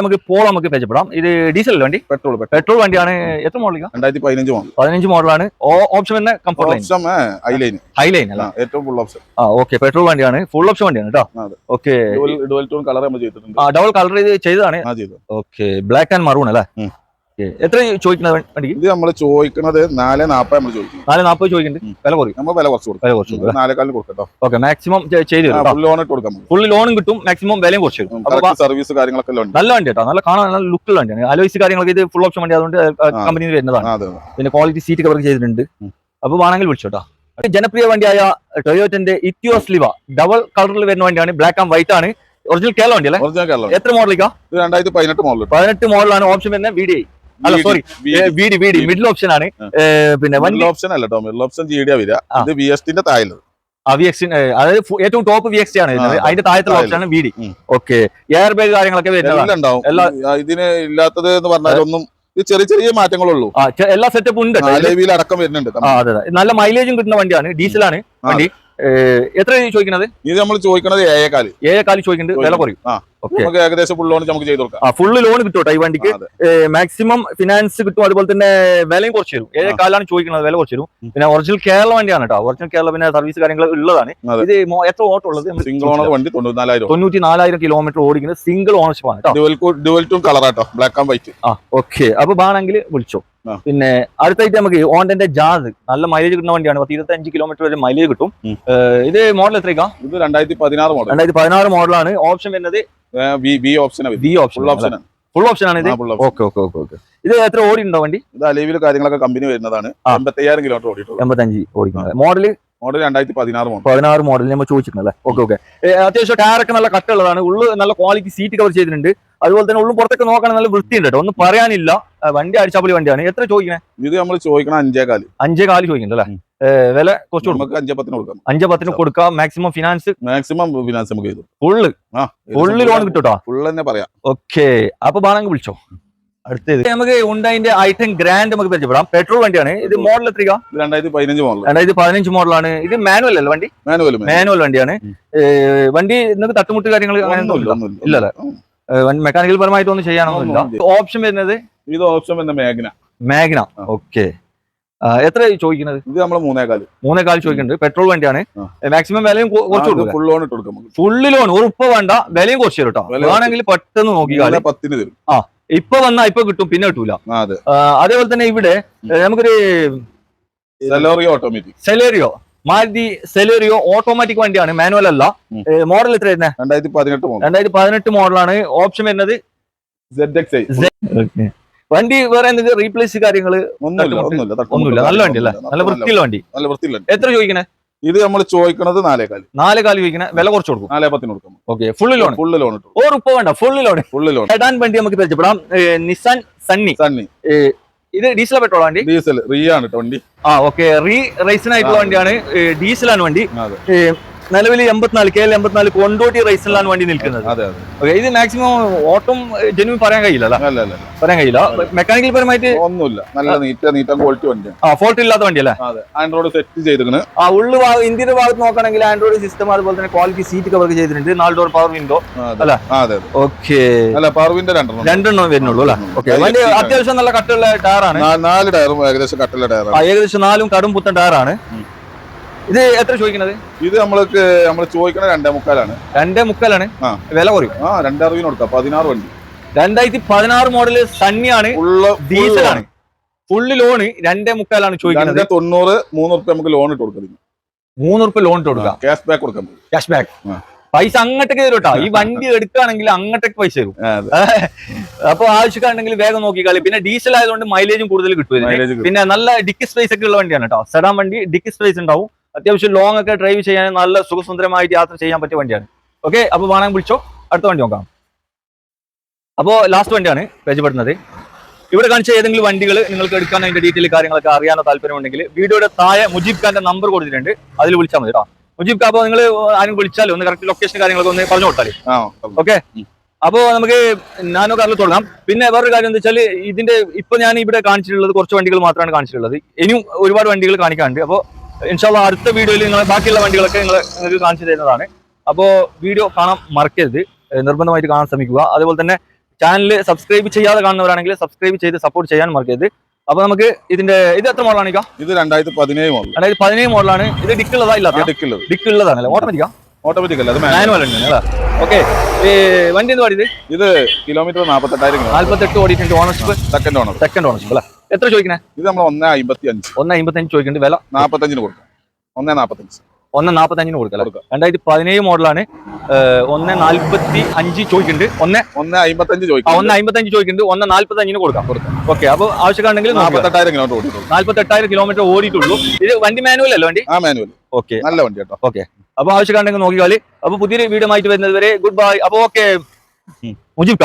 നമുക്ക് പോളോ നമുക്ക് പരിചയപ്പെടാം. ഇത് ഡീസൽ വണ്ടി?
Petrol
petrol. വണ്ടിയാണ് എത്ര മോഡൽ
രണ്ടായിരത്തി പതിനഞ്ച് മോഡൽ
പതിനഞ്ച് മോഡലാണ് ഓപ്ഷൻ തന്നെ കംഫർട്ട്
ഓപ്ഷൻ
ഹൈലൈൻ ഹൈലൈൻ അല്ല?
ഏറ്റവും ഫുൾ ഓപ്ഷൻ
ആ ഓക്കെ പെട്രോൾ വണ്ടിയാണ്. ഫുൾ ഓപ്ഷൻ വണ്ടിയാണ് കേട്ടോ. ഓക്കെ
ടൂൺ കളർ നമ്മൾ ചെയ്തിട്ടുണ്ട്.
ഡബിൾ കളർ ചെയ്തതാണ്. ഓക്കെ ബ്ലാക്ക് ആൻഡ് മറൂൺ അല്ലേ. എത്ര ചോദിക്കുന്നത് വണ്ടിക്ക്?
ഇത് നമ്മൾ ചോദിക്കുന്നത് നാല് നാപ്പത് നമ്മൾ ചോദിക്കുന്നത്
നാല് നാൽപ്പത് ചോദിക്കുന്നുണ്ട് വില കുറയും.
നമ്മൾ വില കുറച്ച് കൊടുക്കും.
വില കുറച്ച് കൊടുക്കും.
നാലേക്കാലിന് കൊടുക്കട്ടോ
ഓക്കെ മാക്സിമം ചെയ്ത്
ഫുൾ ലോൺ ഇട്ട് കൊടുക്കാം
ഫുൾ ലോണും കിട്ടും മാക്സിമം വിലയും കുറച്ച്
സർവീസ് കാര്യങ്ങളൊക്കെ ഉണ്ട്
നല്ല വണ്ടി കേട്ടോ നല്ല കാണാൻ നല്ല ലുക്കുള്ള വണ്ടിയാണ്. അലോയ്സ് കാര്യങ്ങളൊക്കെ ഇത് ഫുൾ ഓപ്ഷൻ വണ്ടി അതുകൊണ്ട്. കമ്പനിയിൽ വരുന്നതാണ്. പിന്നെ ക്വാളിറ്റി സീറ്റ് കവർ ചെയ്തിട്ടുണ്ട്.
അപ്പോൾ
അപ്പൊ വേണമെങ്കിൽ വിളിച്ചോട്ടോ ജനപ്രിയ വണ്ടിയായ ടൊയോറ്റന്റെ ഇറ്റിയോസ് ലിവ ഡബിൾ കളറിൽ വരുന്ന വണ്ടിയാണ്. ബ്ലാക്ക് ആൻഡ് വൈറ്റ് ആണ്. ഒറിജിനൽ കേരള
ഒറിജിനൽ കേരളം
എത്ര മോഡലിക്കാ
രണ്ടായിരത്തി പതിനെട്ട് മോഡൽ
പതിനെട്ട് മോഡലാണ് ഓപ്ഷൻ വരുന്നത് വി ഡി അല്ല sorry V D V D middle option ആണ്. പിന്നെ
മിഡിൽ ഓപ്ഷൻ അല്ല കേട്ടോ മിഡിൽ ഓപ്ഷൻ ജി ഡി വരിക. ഇത് വി എസ് ടിന്റെ താഴെ
വി എക്സ് അതായത് ഏറ്റവും ടോപ്പ് വി എക്സ് ആണ് അതിന്റെ താഴത്തുള്ള
താഴെ.
ഓപ്ഷൻ ആണ് V D okay. Air bag കാര്യങ്ങളൊക്കെ വരുന്നതാണ്
ഇതിന് ഇല്ലാത്തത് എന്ന് പറഞ്ഞാൽ ഒന്നും ചെറിയ ചെറിയ മാറ്റങ്ങളുള്ളൂ.
എല്ലാ സെറ്റപ്പും ഉണ്ട്.
അടക്കം വരുന്നുണ്ട്
നല്ല മൈലേജും കിട്ടുന്ന വണ്ടിയാണ്. ഡീസലാണ്
ആണ്.
വണ്ടി. എത്ര ചോദിക്കുന്നത്?
ഇത് നമ്മൾ ചോദിക്കുന്നത് ഏഴേക്കാൽ
ഏഴ് കാലി ചോദിക്കുന്നുണ്ട്. വില കുറയും.
നമുക്ക് ഏകദേശം ഫുൾ ലോൺ നമുക്ക് ചെയ്ത് കൊടുക്കാം.
ഫുള്ള് ലോൺ കിട്ടും കേട്ടോ ഈ വണ്ടിക്ക്? മാക്സിമം ഫിനാൻസ് കിട്ടും. അതുപോലെ തന്നെ വിലയും കുറച്ച് തരും. ഏഴ് കാലാണ് ചോദിക്കുന്നത് വില കുറച്ച് തരും. പിന്നെ ഒറിജിനൽ കേരള വണ്ടിയാണ് കേട്ടോ. ഒറിജിനൽ കേരള പിന്നെ സർവീസ് കാര്യങ്ങൾ ഉള്ളതാണ്. ഇത് എത്ര ഓട്ടോ ഉള്ളത്
സിംഗിൾ ഓണർ വണ്ടി തൊണ്ണൂറ്റിനാലായിരം
തൊണ്ണൂറ്റി നാലായിരം കിലോമീറ്റർ ഓടിക്കുന്നത് സിംഗിൾ ഓണർഷിപ്പ് ആണ് കേട്ടോ.
ഡുവൽ ടൂൺ കളറാട്ടോ ബ്ലാക്ക് ആൻഡ് വൈറ്റ്
ആ ഓക്കെ അപ്പൊ വേണമെങ്കിൽ വിളിച്ചോ. പിന്നെ അടുത്തായിട്ട് നമുക്ക് ഓണ്ടന്റെ ജാസ് നല്ല മൈലേജ് കിട്ടുന്ന വണ്ടിയാണ്. പത്ത് ഇരുപത്തി അഞ്ച് കിലോമീറ്റർ വരെ മൈലേജ് കിട്ടും. ഇത് മോഡൽ എത്രയ്ക്കാ?
ഇത് രണ്ടായിരത്തി പതിനാറ് മോഡൽ
രണ്ടായിരത്തി പതിനാറ് മോഡലാണ് ഓപ്ഷൻ വരുന്നത്
B option
B option
full option
full option ആണ്. ഇത്? ഓക്കെ ഓക്കെ ഓക്കെ ഓക്കെ ഇത് എത്ര ഓടി ഉണ്ടോ വണ്ടി?
ഇത് അലീവിൽ കാര്യങ്ങളൊക്കെ കമ്പനി വരുന്നതാണ്. എൺപത്തയ്യായിരം കിലോമീറ്റർ ഓടിയിട്ടുള്ളൂ.
എൺപത്തഞ്ച് ഓടിക്കുന്നത്. മോഡൽ
മോഡൽ രണ്ടായിരത്തി പതിനാറ് മോഡൽ
പതിനാറ് മോഡൽ നമ്മൾ ചോദിച്ചിട്ടുണ്ടല്ലേ? ഓക്കെ ഓക്കെ അത്യാവശ്യം ടയറൊക്കെ നല്ല കട്ടുള്ളതാണ് ഉള്ളു നല്ല ക്വാളിറ്റി സീറ്റ് കവർ ചെയ്തിട്ടുണ്ട്. അതുപോലെ തന്നെ ഉള്ളു പുറത്തൊക്കെ നോക്കണം നല്ല വൃത്തിയുണ്ട് കേട്ടോ. ഒന്നും പറയാനില്ല. വണ്ടി അടിച്ചാപ്പൊളി വണ്ടിയാണ്. എത്ര ചോദിക്കണേ?
ഇത് നമ്മൾ ചോദിക്കണം അഞ്ചേ കാൽ.
അഞ്ചേ കാൽ ചോദിക്കുന്നുണ്ട് വില കുറച്ച്
നമുക്ക് അഞ്ചേ പത്തിന് കൊടുക്കാം.
അഞ്ചേ പത്തിന് കൊടുക്കാം. മാക്സിമം ഫിനാൻസ്
മാക്സിമം ഫിനാൻസ് നമുക്ക് ചെയ്തു.
ഫുള്ള്? ഫുള്ള് ലോൺ കിട്ടും
ഫുള്ള് തന്നെ പറയാം.
ഓക്കെ. അപ്പൊ ബാണെങ്കിൽ വിളിച്ചോ? അടുത്തത്. നമുക്ക് ഉണ്ടായിന്റെ ഐറ്റം ഗ്രാൻഡ് നമുക്ക് പരിചയപ്പെടാം. പെട്രോൾ വണ്ടിയാണ്. ഇത് മോഡൽ
എത്രയാ? രണ്ടായിരത്തി പതിനഞ്ച് മോഡൽ.
രണ്ടായിരത്തി പതിനഞ്ച് മോഡലാണ്. ഇത് മാനുവൽ അല്ലേ വണ്ടി?
മാനുവൽ
മാനുവൽ വണ്ടിയാണ്. വണ്ടി നിങ്ങൾക്ക് തട്ടുമുട്ട് കാര്യങ്ങൾ അങ്ങനെ
ഒന്നുമില്ല
ഇല്ലല്ലേ? മെക്കാനിക്കൽ പരമായിട്ട് ഒന്നും ചെയ്യാനൊന്നുമില്ല. ഓപ്ഷൻ വരുന്നത്?
ഇത് ഓപ്ഷൻ വരുന്ന മേഘന.
മാഗ്ന
ആ.
ഓക്കെ. എത്ര ചോദിക്കുന്നത്?
ഇത് നമ്മൾ മൂന്നേകാൽ.
മൂന്നേ കാൽ ചോദിക്കുന്നുണ്ട്. പെട്രോൾ വണ്ടിയാണ്. മാക്സിമം വിലയും കുറച്ച്
ഫുൾ ലോൺ ഇട്ട് കൊടുക്കാം
ഫുള്ള് ലോൺ ഉറപ്പ് വേണ്ട വിലയും കുറച്ച് തരും കേട്ടോ വേണമെങ്കിൽ പെട്ടെന്ന്
നോക്കിക്കാൽ പത്തിന് തരും.
ആ ഇപ്പൊ വന്നാ ഇപ്പൊ കിട്ടും പിന്നെ കിട്ടൂല. അതേപോലെ തന്നെ ഇവിടെ നമുക്കൊരു
Celerio automatic
Celerio Maruti Celerio automatic വണ്ടിയാണ് മാനുവൽ അല്ല. മോഡൽ എത്ര വരുന്നത്
രണ്ടായിരത്തി പതിനെട്ട് മോഡൽ
രണ്ടായിരത്തി പതിനെട്ട് മോഡലാണ് ഓപ്ഷൻ വരുന്നത് വണ്ടി വേറെ എന്തെങ്കിലും റീപ്ലേസ് കാര്യങ്ങൾ
ഒന്നുമില്ല ഒന്നുമില്ല
നല്ല വണ്ടി
അല്ലേ
നല്ല വൃത്തിയുള്ള വണ്ടി.
നല്ല വൃത്തിയുള്ള
എത്ര ചോദിക്കണേ?
ഇത് നമ്മൾ ചോദിക്കണത് നാലേകാൽ.
നാല് കാൽ ചോദിക്കണേ. വില കുറച്ച് കൊടുക്കും.
നാലേ പത്തിന് കൊടുക്കും.
Okay. Full loan
full loan ഇട്ടു
ഓർ ഉപ്പ വേണ്ട. ഫുള്ള് ലോൺ
ഫുള്ള് ലോൺ
ഹെഡാൻ വണ്ടി നമുക്ക് പരിചയപ്പെടാം. നിസാൻ സണ്ണി
സണ്ണി
ഇത് ഡീസൽ പെട്രോൾ വണ്ടി?
ഡീസൽ റീ ആണ് വണ്ടി.
ആ ഓക്കെ. റീ റൈസിനായിട്ടുള്ള. വണ്ടിയാണ് ഡീസലാണ് വണ്ടി. നിലവിൽ എൺപത്തിനാല് കെ എൽ എൺപത്തിനാല് കൊണ്ടോട്ടി റൈസിലാണ് വണ്ടി നിൽക്കുന്നത്. ഓക്കെ ഇത് മാക്സിമം ഓട്ടം ജെനുവിൻ പറയാൻ കഴിയില്ല പറയാൻ കഴിയില്ല. മെക്കാനിക്കൽ പരമായിട്ട്
ഒന്നുമില്ല. നല്ല നീറ്റ നീറ്റ ക്വാളിറ്റി വണ്ടി
ആ ഫോൾട്ട് ഇല്ലാത്ത വണ്ടി അല്ലേ
ആൻഡ്രോയിഡ് സെറ്റ് ചെയ്തിരിക്കുന്നത്
ആ ഉള്ളു ഇന്ത്യയുടെ ഭാഗത്ത് നോക്കുകയാണെങ്കിൽ ആൻഡ്രോയിഡ് സിസ്റ്റം അതുപോലെ തന്നെ ക്വാളിറ്റി സീറ്റ് കവർ ചെയ്തിട്ടുണ്ട്. നാല് ഡോർ പവർ വിൻഡോ അല്ലേ? ഓക്കെ
അല്ല വിൻഡോ രണ്ടെണ്ണം.
രണ്ടെണ്ണം വരുന്നുള്ളൂ അല്ലേ? ഓക്കെ വണ്ടി അത്യാവശ്യം നല്ല കട്ടുള്ള ടയറാണ്
നാല് ടയറും ഏകദേശം കട്ടുള്ള ടയറാണ്
ഏകദേശം നാലും കടും പുത്തൻ ടയറാണ്. ഇത് എത്ര ചോദിക്കുന്നത്
ഇത് നമ്മൾക്ക് നമ്മൾ ചോദിക്കണ രണ്ടേ മുക്കാലാണ്.
രണ്ടേ മുക്കാലാണ്. വില കുറയും.
ആ രണ്ടറിവിന് കൊടുക്കാം. പതിനാറ് വണ്ടി.
രണ്ടായിരത്തി പതിനാറ് മോഡൽ സണ്ണിയാണ് ഡീസലാണ് ഫുള്ള് ലോണ് രണ്ടേ മുക്കാലാണ് ചോദിക്കുന്നത്.
തൊണ്ണൂറ് മൂന്ന് റുപ്യ നമുക്ക് ലോൺ ഇട്ട് കൊടുക്കാം
മൂന്ന് റുപ്യ ലോൺ ഇട്ട് കൊടുക്കാം.
ക്യാഷ് ബാക്ക് കൊടുക്കാം
ക്യാഷ് ബാക്ക് പൈസ അങ്ങോട്ടേക്ക് തരും കേട്ടോ. ഈ വണ്ടി എടുക്കുകയാണെങ്കിൽ അങ്ങോട്ടേക്ക് പൈസ തരും. അപ്പൊ ആവശ്യക്കാണെങ്കിൽ വേഗം നോക്കിക്കാളി പിന്നെ ഡീസൽ ആയതുകൊണ്ട് മൈലേജും കൂടുതൽ. കിട്ടും. പിന്നെ നല്ല ഡിക്കി സ്പേസ് ഒക്കെ ഉള്ള വണ്ടിയാണ് കേട്ടോ. സെഡാൻ വണ്ടി ഡിക്കി സ്പേസ് ഉണ്ടാവും. അത്യാവശ്യം ലോങ് ഒക്കെ ഡ്രൈവ് ചെയ്യാൻ നല്ല സുഖസുന്ദരമായിട്ട് യാത്ര ചെയ്യാൻ പറ്റിയ വണ്ടിയാണ്. ഓക്കെ അപ്പൊ വേണമെങ്കിൽ വിളിച്ചോ? അടുത്ത വണ്ടി നോക്കാം. അപ്പോ ലാസ്റ്റ് വണ്ടിയാണ് പരിചയപ്പെടുന്നത് ഇവിടെ കാണിച്ച ഏതെങ്കിലും വണ്ടികൾ നിങ്ങൾക്ക് എടുക്കാൻ അതിന്റെ ഡീറ്റെയിൽ കാര്യങ്ങളൊക്കെ അറിയാനോ താല്പര്യമുണ്ടെങ്കിൽ വീഡിയോയുടെ താഴെ മുജീബ് ഖാന്റെ നമ്പർ കൊടുത്തിട്ടുണ്ട്. അതിൽ വിളിച്ചാൽ മതി കേട്ടോ. മുജീബ് ഖാ അപ്പോൾ നിങ്ങൾ ആരും വിളിച്ചാലോ? ഒന്ന് കറക്റ്റ് ലൊക്കേഷൻ കാര്യങ്ങളൊക്കെ ഒന്ന് പറഞ്ഞു കൊടുത്താലേ. ഓക്കെ അപ്പോ നമുക്ക് നാനോ കാറിൽ തുടങ്ങാം. പിന്നെ വേറൊരു കാര്യം എന്താ വെച്ചാൽ ഇതിന്റെ ഇപ്പൊ ഞാൻ ഇവിടെ കാണിച്ചിട്ടുള്ളത് കുറച്ച് വണ്ടികൾ മാത്രമാണ് കാണിച്ചിട്ടുള്ളത്. ഇനിയും ഒരുപാട് വണ്ടികൾ കാണിക്കാനുണ്ട്. അപ്പോൾ ഇൻഷാല്ല അടുത്ത വീഡിയോയിൽ നിങ്ങൾ ബാക്കിയുള്ള വണ്ടികളൊക്കെ നിങ്ങൾ നിങ്ങൾക്ക് കാണിച്ചു തരുന്നതാണ്. അപ്പോൾ വീഡിയോ കാണാൻ മറക്കരുത്. നിർബന്ധമായിട്ട് കാണാൻ ശ്രമിക്കുക. അതുപോലെ തന്നെ ചാനൽ സബ്സ്ക്രൈബ് ചെയ്യാതെ കാണുന്നവരാണെങ്കിൽ സബ്സ്ക്രൈബ് ചെയ്ത് സപ്പോർട്ട് ചെയ്യാൻ മറക്കരുത്. അപ്പൊ നമുക്ക് ഇതിന്റെ ഇത് എത്ര മോഡലാണ്
ഇത് രണ്ടായിരത്തി പതിനേഴ് മോഡൽ
അതായത് പതിനേഴ് മോഡലാണ്. ഇത് ഡിക്ക് ഉള്ളതാ ഇല്ലാത്ത?
ഡിക്കുള്ളത്
ഡിക്ക് ഉള്ളതാണ് അല്ലേ? ഓട്ടോമാറ്റിക്കാ
ഓട്ടോമാറ്റിക് അല്ല
മാനുവൽ അല്ലേ? ഓക്കെ വണ്ടി എന്ത് പറയുന്നത്
ഇത് കിലോമീറ്റർ നാൽപ്പത്തെട്ടായിരം
നാൽപ്പത്തെട്ട് ഓടിയിട്ടുണ്ട് ownership
second owner
second ownership അല്ലേ? എത്ര ചോദിക്കണേ?
ഇത് നമ്മൾ ഒന്നേ അമ്പത്തി അഞ്ച്
ഒന്ന് അമ്പത്തഞ്ച് ചോദിക്കുന്നുണ്ട് വില?
നാപ്പത്തഞ്ചിന് കൊടുക്കാം. ഒന്നേ നാപ്പത്തഞ്ച്.
ഒന്ന് നാപ്പത്തഞ്ചിന്
കൊടുക്കാം.
രണ്ടായിരത്തി പതിനേഴ് മോഡലാണ്. ഒന്ന് നാല്പത്തി അഞ്ച് ചോദിക്കുന്നുണ്ട് ഒന്ന്
ഒന്നേ അമ്പത്തഞ്ച്
അഞ്ച്
ചോദിക്കാം
ഒന്ന് അമ്പത്തഞ്ച് ചോദിക്കുന്നുണ്ട് ഒന്ന് നാല്പത്തഞ്ചിന് കൊടുക്കാം. കൊടുക്കാം. ഓക്കെ അപ്പോൾ ആവശ്യക്കാണെങ്കിൽ
നാൽപ്പത്തെട്ടായിരം കിലോമീറ്റർ ഓടിയിട്ടുള്ളൂ.
നാല്പത്തെട്ടായിരം കിലോമീറ്റർ ഓടിയിട്ടുള്ളൂ. ഇത് വണ്ടി മാനുവൽ അല്ലേ വണ്ടി?
ആ മാനുവൽ.
ഓക്കെ.
നല്ല വണ്ടി കേട്ടോ.
ഓക്കെ. അപ്പൊ ആവശ്യക്കാണെങ്കിൽ നോക്കിക്കാളി. അപ്പൊ പുതിയൊരു വീഡിയോ ആയിട്ട് വരുന്നത് വരെ ഗുഡ് ബൈ. അപ്പൊ ഓക്കെ. മുജിബ്